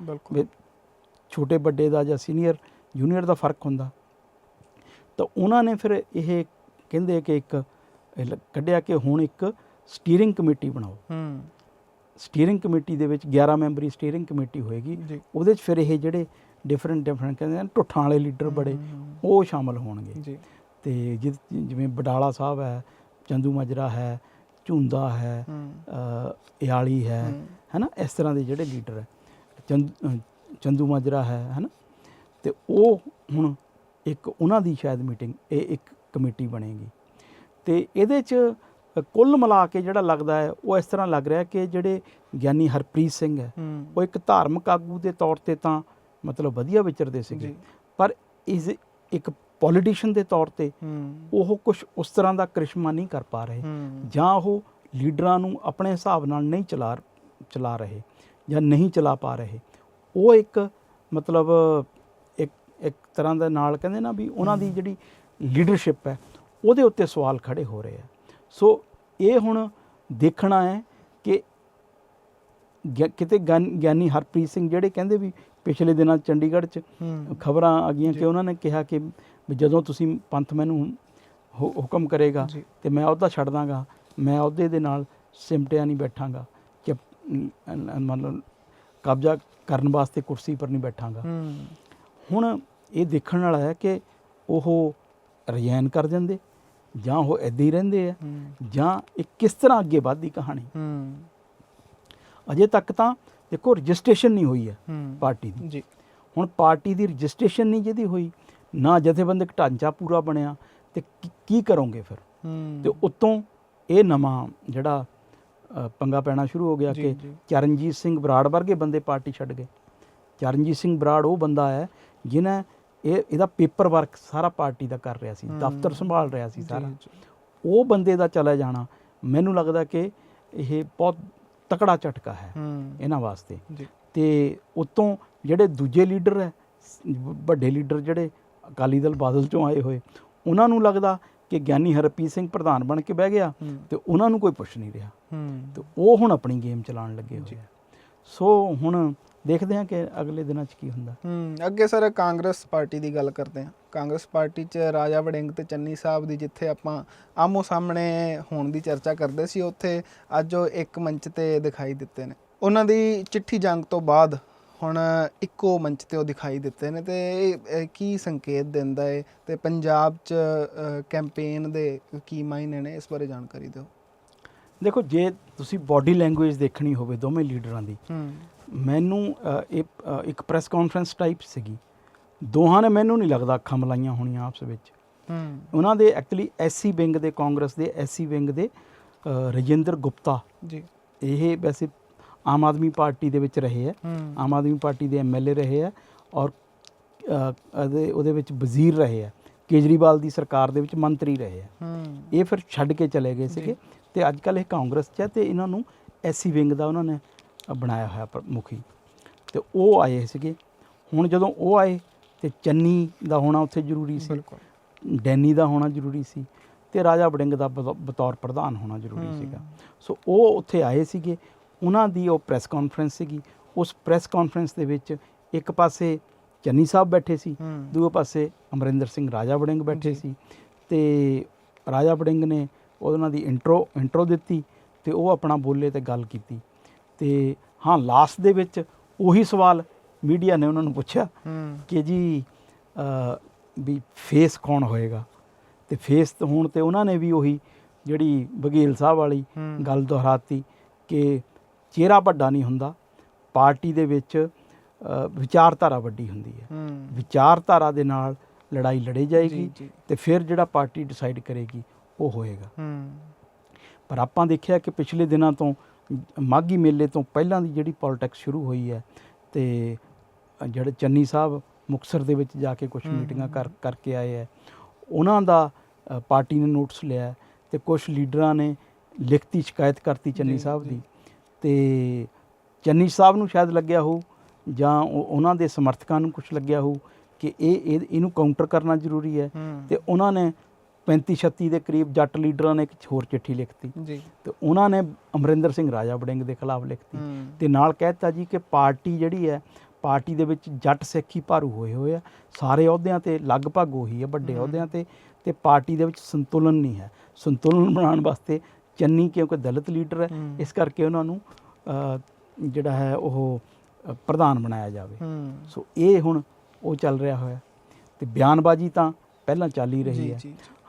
ਛੋਟੇ ਵੱਡੇ ਦਾ ਜਾਂ ਸੀਨੀਅਰ ਜੂਨੀਅਰ ਦਾ ਫ਼ਰਕ ਹੁੰਦਾ। ਤਾਂ ਉਹਨਾਂ ਨੇ ਫਿਰ ਇਹ ਕਹਿੰਦੇ ਕਿ ਇੱਕ ਕੱਢਿਆ ਕਿ ਹੁਣ ਇੱਕ ਸਟੀਅਰਿੰਗ ਕਮੇਟੀ ਬਣਾਓ।
ਹੂੰ,
ਸਟੀਅਰਿੰਗ ਕਮੇਟੀ ਦੇ ਵਿੱਚ 11 ਮੈਂਬਰੀ ਸਟੀਅਰਿੰਗ ਕਮੇਟੀ ਹੋਏਗੀ। ਉਹਦੇ 'ਚ ਫਿਰ ਇਹ ਜਿਹੜੇ ਡਿਫਰੈਂਟ ਡਿਫਰੈਂਟ ਕਹਿੰਦੇ ਨਾ, ਢੁੱਠਾਂ ਵਾਲੇ ਲੀਡਰ ਬੜੇ ਉਹ ਸ਼ਾਮਲ ਹੋਣਗੇ।
ਜੀ।
ਤੇ ਜਿਵੇਂ ਬਡਾਲਾ ਸਾਹਿਬ ਹੈ ਚੰਦੂ ਮਾਜਰਾ ਹੈ ਝੁੰਦਾ ਹੈ ਇਆਲੀ ਹੈ ਹੈਨਾ? ਇਸ ਤਰ੍ਹਾਂ ਦੇ ਜਿਹੜੇ ਲੀਡਰ ਹੈ। ਚੰਦ ਮਾਜਰਾ ਹੈ ਹੈਨਾ? ਤੇ ਉਹ ਹੁਣ ਇੱਕ ਉਹਨਾਂ ਦੀ ਸ਼ਾਇਦ ਮੀਟਿੰਗ ਇਹ ਇੱਕ ਕਮੇਟੀ ਬਣੇਗੀ। ਤੇ ਇਹਦੇ ਚ ਕੁੱਲ ਮਿਲਾ ਕੇ ਜਿਹੜਾ ਲੱਗਦਾ ਹੈ ਉਹ ਇਸ ਤਰ੍ਹਾਂ ਲੱਗ ਰਿਹਾ ਕਿ ਜਿਹੜੇ ਗਿਆਨੀ ਹਰਪ੍ਰੀਤ ਸਿੰਘ ਹੈ ਉਹ ਇੱਕ ਧਾਰਮਿਕ ਆਗੂ ਦੇ ਤੌਰ ਤੇ ਤਾਂ ਮਤਲਬ ਵਧੀਆ ਵਿਚਰਦੇ ਸੀਗੇ। ਪਰ ਇਸ ਇੱਕ ਪੋਲੀਟੀਸ਼ੀਅਨ ਦੇ ਤੌਰ ਤੇ ਉਹ ਕੁਝ ਉਸ ਤਰ੍ਹਾਂ ਦਾ ਕ੍ਰਿਸ਼ਮਾ ਨਹੀਂ ਕਰ ਪਾ ਰਹੇ। ਜਾਂ ਉਹ ਲੀਡਰਾਂ ਨੂੰ ਆਪਣੇ ਹਿਸਾਬ ਨਾਲ ਨਹੀਂ ਚਲਾ ਚਲਾ ਰਹੇ ਜਾਂ ਨਹੀਂ ਚਲਾ ਪਾ ਰਹੇ। ਉਹ ਇੱਕ ਮਤਲਬ ਇੱਕ ਇੱਕ ਤਰ੍ਹਾਂ ਦੇ ਨਾਲ ਕਹਿੰਦੇ ਨਾ ਵੀ ਉਹਨਾਂ ਦੀ ਜਿਹੜੀ ਲੀਡਰਸ਼ਿਪ ਹੈ ਉਹਦੇ ਉੱਤੇ ਸਵਾਲ ਖੜੇ ਹੋ ਰਹੇ ਆ। ਸੋ ਇਹ ਹੁਣ ਦੇਖਣਾ ਹੈ ਕਿ ਕਿਤੇ ਗਿਆਨ- ਗਿਆਨੀ ਹਰਪ੍ਰੀਤ ਸਿੰਘ ਜਿਹੜੇ ਕਹਿੰਦੇ ਵੀ ਪਿਛਲੇ ਦਿਨਾਂ ਚੰਡੀਗੜ੍ਹ 'ਚ ਖਬਰਾਂ ਆ ਗਈਆਂ। ਕਿ ਉਹਨਾਂ ਨੇ ਕਿਹਾ ਕਿ ਵੀ ਜਦੋਂ ਤੁਸੀਂ ਪੰਥ ਮੈਨੂੰ ਹੁਕਮ ਕਰੇਗਾ ਤੇ ਮੈਂ ਅਹੁਦਾ ਛੱਡ ਦਾਂਗਾ ਮੈਂ ਅਹੁਦੇ ਦੇ ਨਾਲ ਸਿਮਟਿਆ ਨਹੀਂ ਬੈਠਾਂਗਾ ਕਿ ਮਤਲਬ ਕਬਜ਼ਾ ਕਰਨ ਵਾਸਤੇ ਕੁਰਸੀ ਪਰ ਨਹੀਂ ਬੈਠਾਂਗਾ। ਹੁਣ ਇਹ ਦੇਖਣ ਵਾਲਾ ਹੈ ਕਿ ਉਹ ਰਿਜ਼ਾਈਨ ਕਰ ਦਿੰਦੇ ਜਾਂ ਉਹ ਐਦਾਂ ਹੀ ਰਹਿੰਦੇ ਆ ਜਾਂ ਇਹ ਕਿਸ ਤਰ੍ਹਾਂ ਅੱਗੇ ਵੱਧਦੀ ਕਹਾਣੀ। ਅਜੇ ਤੱਕ ਤਾਂ ਦੇਖੋ ਰਜਿਸਟ੍ਰੇਸ਼ਨ ਨਹੀਂ ਹੋਈ ਹੈ
ਹੂੰ।
ਪਾਰਟੀ ਦੀ।
ਜੀ।
ਹੁਣ ਪਾਰਟੀ ਦੀ ਰਜਿਸਟ੍ਰੇਸ਼ਨ ਨਹੀਂ ਜਿਹਦੀ ਹੋਈ ਨਾ ਜਥੇਬੰਦਕ ਢਾਂਚਾ ਪੂਰਾ ਬਣਿਆ ਤੇ ਕੀ- ਕਰੋਗੇ ਫਿਰ? ਤੇ ਉਤੋਂ ਇਹ ਨਵਾਂ ਜਿਹੜਾ ਪੰਗਾ ਪੈਣਾ ਸ਼ੁਰੂ ਹੋ ਗਿਆ ਕਿ। ਚਰਨਜੀਤ ਸਿੰਘ ਬਰਾੜ ਵਰਗੇ ਬੰਦੇ ਪਾਰਟੀ ਛੱਡ ਗਏ। ਚਰਨਜੀਤ ਸਿੰਘ ਬਰਾੜ ਉਹ ਬੰਦਾ ਹੈ ਜਿਨੇ ਇਹ ਇਹਦਾ ਪੇਪਰ ਵਰਕ ਸਾਰਾ ਪਾਰਟੀ ਦਾ ਕਰ ਰਿਹਾ ਸੀ। ਦਫ਼ਤਰ ਸੰਭਾਲ ਰਿਹਾ ਸੀ ਸਾਰਾ। ਉਹ ਬੰਦੇ ਦਾ ਚਲਾ ਜਾਣਾ ਮੈਨੂੰ ਲੱਗਦਾ ਕਿ ਇਹ ਬਹੁਤ ਤਕੜਾ ਝਟਕਾ ਹੈ ਇਹਨਾਂ ਵਾਸਤੇ। ਤੇ ਉਤੋਂ ਜਿਹੜੇ ਦੂਜੇ ਲੀਡਰ ਹੈ ਵੱਡੇ ਲੀਡਰ ਜਿਹੜੇ ਅਕਾਲੀ ਦਲ ਬਾਦਲ ਚੋਂ ਆਏ ਹੋਏ ਉਹਨਾਂ ਨੂੰ ਲੱਗਦਾ ਕਿ ਗਿਆਨੀ ਹਰਪ੍ਰੀਤ ਸਿੰਘ ਪ੍ਰਧਾਨ ਬਣ ਕੇ ਬਹਿ ਗਿਆ ਤੇ ਉਹਨਾਂ ਨੂੰ ਕੋਈ ਪੁੱਛ ਨਹੀਂ ਰਿਹਾ। ਤੇ ਉਹ ਹੁਣ ਆਪਣੀ ਗੇਮ ਚਲਾਉਣ ਲੱਗੇ। ਹੋਏ ਸੋ ਹੁਣ ਦੇਖਦੇ ਹਾਂ ਕਿ ਅਗਲੇ ਦਿਨਾਂ 'ਚ ਕੀ ਹੁੰਦਾ।
ਹੂੰ ਅੱਗੇ ਸਰ ਕਾਂਗਰਸ ਪਾਰਟੀ ਦੀ ਗੱਲ ਕਰਦੇ ਹਾਂ। ਕਾਂਗਰਸ ਪਾਰਟੀ 'ਚ ਰਾਜਾ ਵੜਿੰਗ ਤੇ ਚੰਨੀ ਸਾਹਿਬ ਦੀ ਜਿੱਥੇ ਆਪਾਂ ਆਮੋ ਸਾਹਮਣੇ ਹੋਣ ਦੀ ਚਰਚਾ ਕਰਦੇ ਸੀ ਉੱਥੇ ਅੱਜ ਉਹ ਇੱਕ ਮੰਚ ਤੇ ਦਿਖਾਈ ਦਿੱਤੇ ਨੇ। ਉਹਨਾਂ ਦੀ ਚਿੱਠੀ ਜੰਗ ਤੋਂ ਬਾਅਦ ਹੁਣ ਇੱਕੋ ਮੰਚ ਤੇ ਉਹ ਦਿਖਾਈ ਦਿੱਤੇ ਨੇ ਤੇ ਕੀ ਸੰਕੇਤ ਦਿੰਦਾ ਹੈ ਤੇ ਪੰਜਾਬ 'ਚ ਕੈਂਪੇਨ ਦੇ ਕੀ ਮਾਇਨੇ ਨੇ ਇਸ ਬਾਰੇ ਜਾਣਕਾਰੀ ਦਿਓ।
ਦੇਖੋ ਜੇ ਤੁਸੀਂ ਬਾਡੀ ਲੈਂਗੁਏਜ ਦੇਖਣੀ ਹੋਵੇ ਦੋਵੇਂ ਲੀਡਰਾਂ ਦੀ ਮੈਨੂੰ ਇਹ ਇੱਕ ਪ੍ਰੈਸ ਕਾਨਫਰੰਸ ਟਾਈਪ ਸੀਗੀ। ਦੋਹਾਂ ਨੇ ਮੈਨੂੰ ਨਹੀਂ ਲੱਗਦਾ ਅੱਖਾਂ ਮਲਾਈਆਂ ਹੋਣੀਆਂ ਆਪਸ ਵਿੱਚ। ਉਹਨਾਂ ਦੇ ਐਕਚੁਅਲੀ ਐਸਸੀ ਵਿੰਗ ਦੇ ਕਾਂਗਰਸ ਦੇ ਐਸਸੀ ਵਿੰਗ ਦੇ ਰਜਿੰਦਰ ਗੁਪਤਾ।
ਜੀ।
ਇਹ ਵੈਸੇ ਆਮ ਆਦਮੀ ਪਾਰਟੀ ਦੇ ਵਿੱਚ ਰਹੇ ਹੈ। ਆਮ ਆਦਮੀ ਪਾਰਟੀ ਦੇ ਐਮਐਲਏ ਰਹੇ ਹੈ ਔਰ ਉਹਦੇ ਵਿੱਚ ਵਜ਼ੀਰ ਰਹੇ ਹੈ। ਕੇਜਰੀਵਾਲ ਦੀ ਸਰਕਾਰ ਦੇ ਵਿੱਚ ਮੰਤਰੀ ਰਹੇ ਹੈ। ਇਹ ਫਿਰ ਛੱਡ ਕੇ ਚਲੇ ਗਏ ਸੀਗੇ ਤੇ ਅੱਜ ਕੱਲ ਇਹ ਕਾਂਗਰਸ 'ਚ ਹੈ ਤੇ ਇਹਨਾਂ ਨੂੰ ਐਸਸੀ ਵਿੰਗ ਦਾ ਉਹਨਾਂ ਨੇ ਬਣਾਇਆ ਹੋਇਆ ਮੁਖੀ। ਤੇ ਉਹ ਆਏ ਸੀਗੇ। ਹੁਣ ਜਦੋਂ ਉਹ ਆਏ ਤੇ ਚੰਨੀ ਦਾ ਹੋਣਾ ਉੱਥੇ ਜ਼ਰੂਰੀ ਸੀ। ਡੈਨੀ ਦਾ ਹੋਣਾ ਜ਼ਰੂਰੀ ਸੀ ਤੇ ਰਾਜਾ ਵੜਿੰਗ ਦਾ ਬਤੌ- ਬਤੌਰ ਪ੍ਰਧਾਨ ਹੋਣਾ ਜ਼ਰੂਰੀ। ਸੀਗਾ। ਸੋ ਉਹ ਉੱਥੇ ਆਏ ਸੀਗੇ। ਉਹਨਾਂ ਦੀ ਉਹ ਪ੍ਰੈਸ ਕਾਨਫਰੰਸ ਸੀਗੀ ਉਸ ਪ੍ਰੈਸ ਕਾਨਫਰੰਸ ਦੇ ਵਿੱਚ ਇੱਕ ਪਾਸੇ ਚੰਨੀ ਸਾਹਿਬ ਬੈਠੇ ਸੀ ਦੂਜੇ ਪਾਸੇ ਅਮਰਿੰਦਰ ਸਿੰਘ ਰਾਜਾ ਵੜਿੰਗ ਬੈਠੇ। ਸੀ ਤੇ ਰਾਜਾ ਵੜਿੰਗ ਨੇ ਉਹਨਾਂ ਦੀ ਇੰਟਰੋ ਇੰਟਰੋ ਦਿੱਤੀ ਤੇ ਉਹ ਆਪਣਾ ਬੋਲੇ ਤੇ ਗੱਲ ਕੀਤੀ ਤੇ ਹਾਂ ਲਾਸਟ ਦੇ ਵਿੱਚ ਉਹੀ ਸਵਾਲ ਮੀਡੀਆ ਨੇ ਉਹਨਾਂ ਨੂੰ ਪੁੱਛਿਆ ਕਿ ਜੀ ਵੀ ਫੇਸ ਕੌਣ ਹੋਏਗਾ ਤੇ ਫੇਸ ਹੋਣ ਤੇ ਉਹਨਾਂ ਨੇ ਵੀ ਉਹੀ ਜਿਹੜੀ ਬਘੇਲ ਸਾਹਿਬ ਵਾਲੀ। ਗੱਲ ਦੁਹਰਾਤੀ ਕਿ ਚਿਹਰਾ ਵੱਡਾ ਨਹੀਂ ਹੁੰਦਾ ਪਾਰਟੀ ਦੇ ਵਿੱਚ ਵਿਚਾਰਧਾਰਾ ਵੱਡੀ ਹੁੰਦੀ ਹੈ। ਵਿਚਾਰਧਾਰਾ ਦੇ ਨਾਲ ਲੜਾਈ ਲੜੀ ਜਾਏਗੀ। ਤੇ ਫਿਰ ਜਿਹੜਾ ਪਾਰਟੀ ਡਿਸਾਈਡ ਕਰੇਗੀ ਉਹ ਹੋਏਗਾ। ਪਰ ਆਪਾਂ ਦੇਖਿਆ ਕਿ ਪਿਛਲੇ ਦਿਨਾਂ ਤੋਂ ਮਾਗੀ ਮੇਲੇ ਤੋਂ ਪਹਿਲਾਂ ਦੀ ਜਿਹੜੀ ਪੋਲਿਟਿਕਸ ਸ਼ੁਰੂ ਹੋਈ ਹੈ ਤੇ ਜਿਹੜੇ ਚੰਨੀ ਸਾਹਿਬ ਮੁਕਸਰ ਦੇ ਵਿੱਚ ਜਾ ਕੇ ਕੁਝ ਮੀਟਿੰਗਾਂ ਕਰ ਕਰਕੇ ਆਏ ਹੈ ਉਹਨਾਂ ਦਾ ਪਾਰਟੀ ਨੇ ਨੋਟਿਸ ਲਿਆ ਤੇ ਕੁਝ ਲੀਡਰਾਂ ਨੇ ਲਿਖਤੀ ਸ਼ਿਕਾਇਤ ਕਰਤੀ ਚੰਨੀ ਸਾਹਿਬ। ਦੀ ਤੇ ਚੰਨੀ ਸਾਹਿਬ ਨੂੰ ਸ਼ਾਇਦ ਲੱਗਿਆ ਹੋ ਜਾਂ ਉਹ- ਉਹਨਾਂ ਦੇ ਸਮਰਥਕਾਂ ਨੂੰ ਕੁਝ ਲੱਗਿਆ ਹੋ ਕਿ ਇਹ ਇਹ- ਇਹਨੂੰ ਕਾਊਂਟਰ ਕਰਨਾ ਜ਼ਰੂਰੀ ਹੈ। ਤੇ ਉਹਨਾਂ ਨੇ 35 36 ਦੇ ਕਰੀਬ ਜੱਟ ਲੀਡਰਾਂ ਨੇ ਇੱਕ ਹੋਰ ਚਿੱਠੀ ਲਿਖਤੀ।
ਜੀ।
ਤੇ ਉਹਨਾਂ ਨੇ ਅਮਰਿੰਦਰ ਸਿੰਘ ਰਾਜਾ ਵੜਿੰਗ ਦੇ ਖਿਲਾਫ ਲਿਖਤੀ। ਤੇ ਨਾਲ ਕਹਿਤਾ ਜੀ ਕਿ ਪਾਰਟੀ ਜਿਹੜੀ ਹੈ ਪਾਰਟੀ ਦੇ ਵਿੱਚ ਜੱਟ ਸਿੱਖ ਹੀ ਭਾਰੂ ਹੋਏ ਹੋਏ ਆ। ਸਾਰੇ ਅਹੁਦਿਆਂ ਤੇ ਲਗਭਗ ਉਹੀ ਹੈ ਵੱਡੇ। ਅਹੁਦਿਆਂ ਤੇ। ਤੇ ਪਾਰਟੀ ਦੇ ਵਿੱਚ ਸੰਤੁਲਨ ਨਹੀਂ ਹੈ। ਸੰਤੁਲਨ ਬਣਾਉਣ ਵਾਸਤੇ ਚੰਨੀ ਕਿਉਂਕਿ ਦਲਿਤ ਲੀਡਰ ਹੈ। ਇਸ ਕਰਕੇ ਉਹਨਾਂ ਨੂੰ ਜਿਹੜਾ ਹੈ ਉਹ ਪ੍ਰਧਾਨ ਬਣਾਇਆ ਜਾਵੇ। ਸੋ ਇਹ ਹੁਣ ਉਹ ਚੱਲ ਰਿਹਾ ਹੋਇਆ। ਤੇ ਬਿਆਨਬਾਜ਼ੀ ਤਾਂ ਪਹਿਲਾਂ ਚੱਲ ਹੀ ਰਹੀ ਹੈ।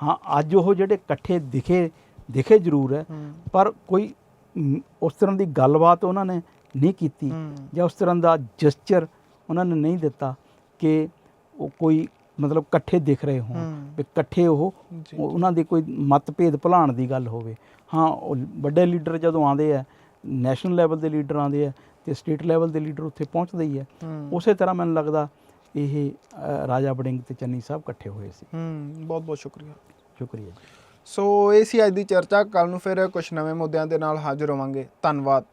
ਹਾਂ ਅੱਜ ਉਹ ਜਿਹੜੇ ਇਕੱਠੇ ਦਿਖੇ ਦਿਖੇ ਜ਼ਰੂਰ ਹੈ ਪਰ ਕੋਈ ਉਸ ਤਰ੍ਹਾਂ ਦੀ ਗੱਲਬਾਤ ਉਹਨਾਂ ਨੇ ਨਹੀਂ ਕੀਤੀ ਜਾਂ ਉਸ ਤਰ੍ਹਾਂ ਦਾ ਜਸਚਰ ਉਹਨਾਂ ਨੇ ਨਹੀਂ ਦਿੱਤਾ ਕਿ ਉਹ ਕੋਈ ਮਤਲਬ ਇਕੱਠੇ ਦਿਖ ਰਹੇ ਹੋਣ
ਹੂੰ।
ਵੀ ਇਕੱਠੇ ਉਹ ਉਹਨਾਂ ਦੀ ਕੋਈ ਮਤਭੇਦ ਭੁਲਾਉਣ ਦੀ ਗੱਲ ਹੋਵੇ। ਹਾਂ ਉਹ ਵੱਡੇ ਲੀਡਰ ਜਦੋਂ ਆਉਂਦੇ ਆ ਨੈਸ਼ਨਲ ਲੈਵਲ ਦੇ ਲੀਡਰ ਆਉਂਦੇ ਆ ਤੇ ਸਟੇਟ ਲੈਵਲ ਦੇ ਲੀਡਰ ਉੱਥੇ ਪਹੁੰਚਦੇ ਹੀ ਆ। ਉਸੇ ਤਰ੍ਹਾਂ ਮੈਨੂੰ ਲੱਗਦਾ ਇਹ ਰਾਜਾ ਵੜਿੰਗ ਤੇ ਚੰਨੀ ਸਾਹਿਬ ਇਕੱਠੇ ਹੋਏ ਸੀ।
ਹੂੰ ਬਹੁਤ ਬਹੁਤ ਸ਼ੁਕਰੀਆ।
ਸ਼ੁਕਰੀਆ
ਸੋ ਇਹ ਸੀ ਅੱਜ ਦੀ ਚਰਚਾ। ਕੱਲ ਨੂੰ ਫਿਰ ਕੁਝ ਨਵੇਂ ਮੁੱਦਿਆਂ ਦੇ ਨਾਲ ਹਾਜ਼ਰ ਹੋਵਾਂਗੇ। ਧੰਨਵਾਦ।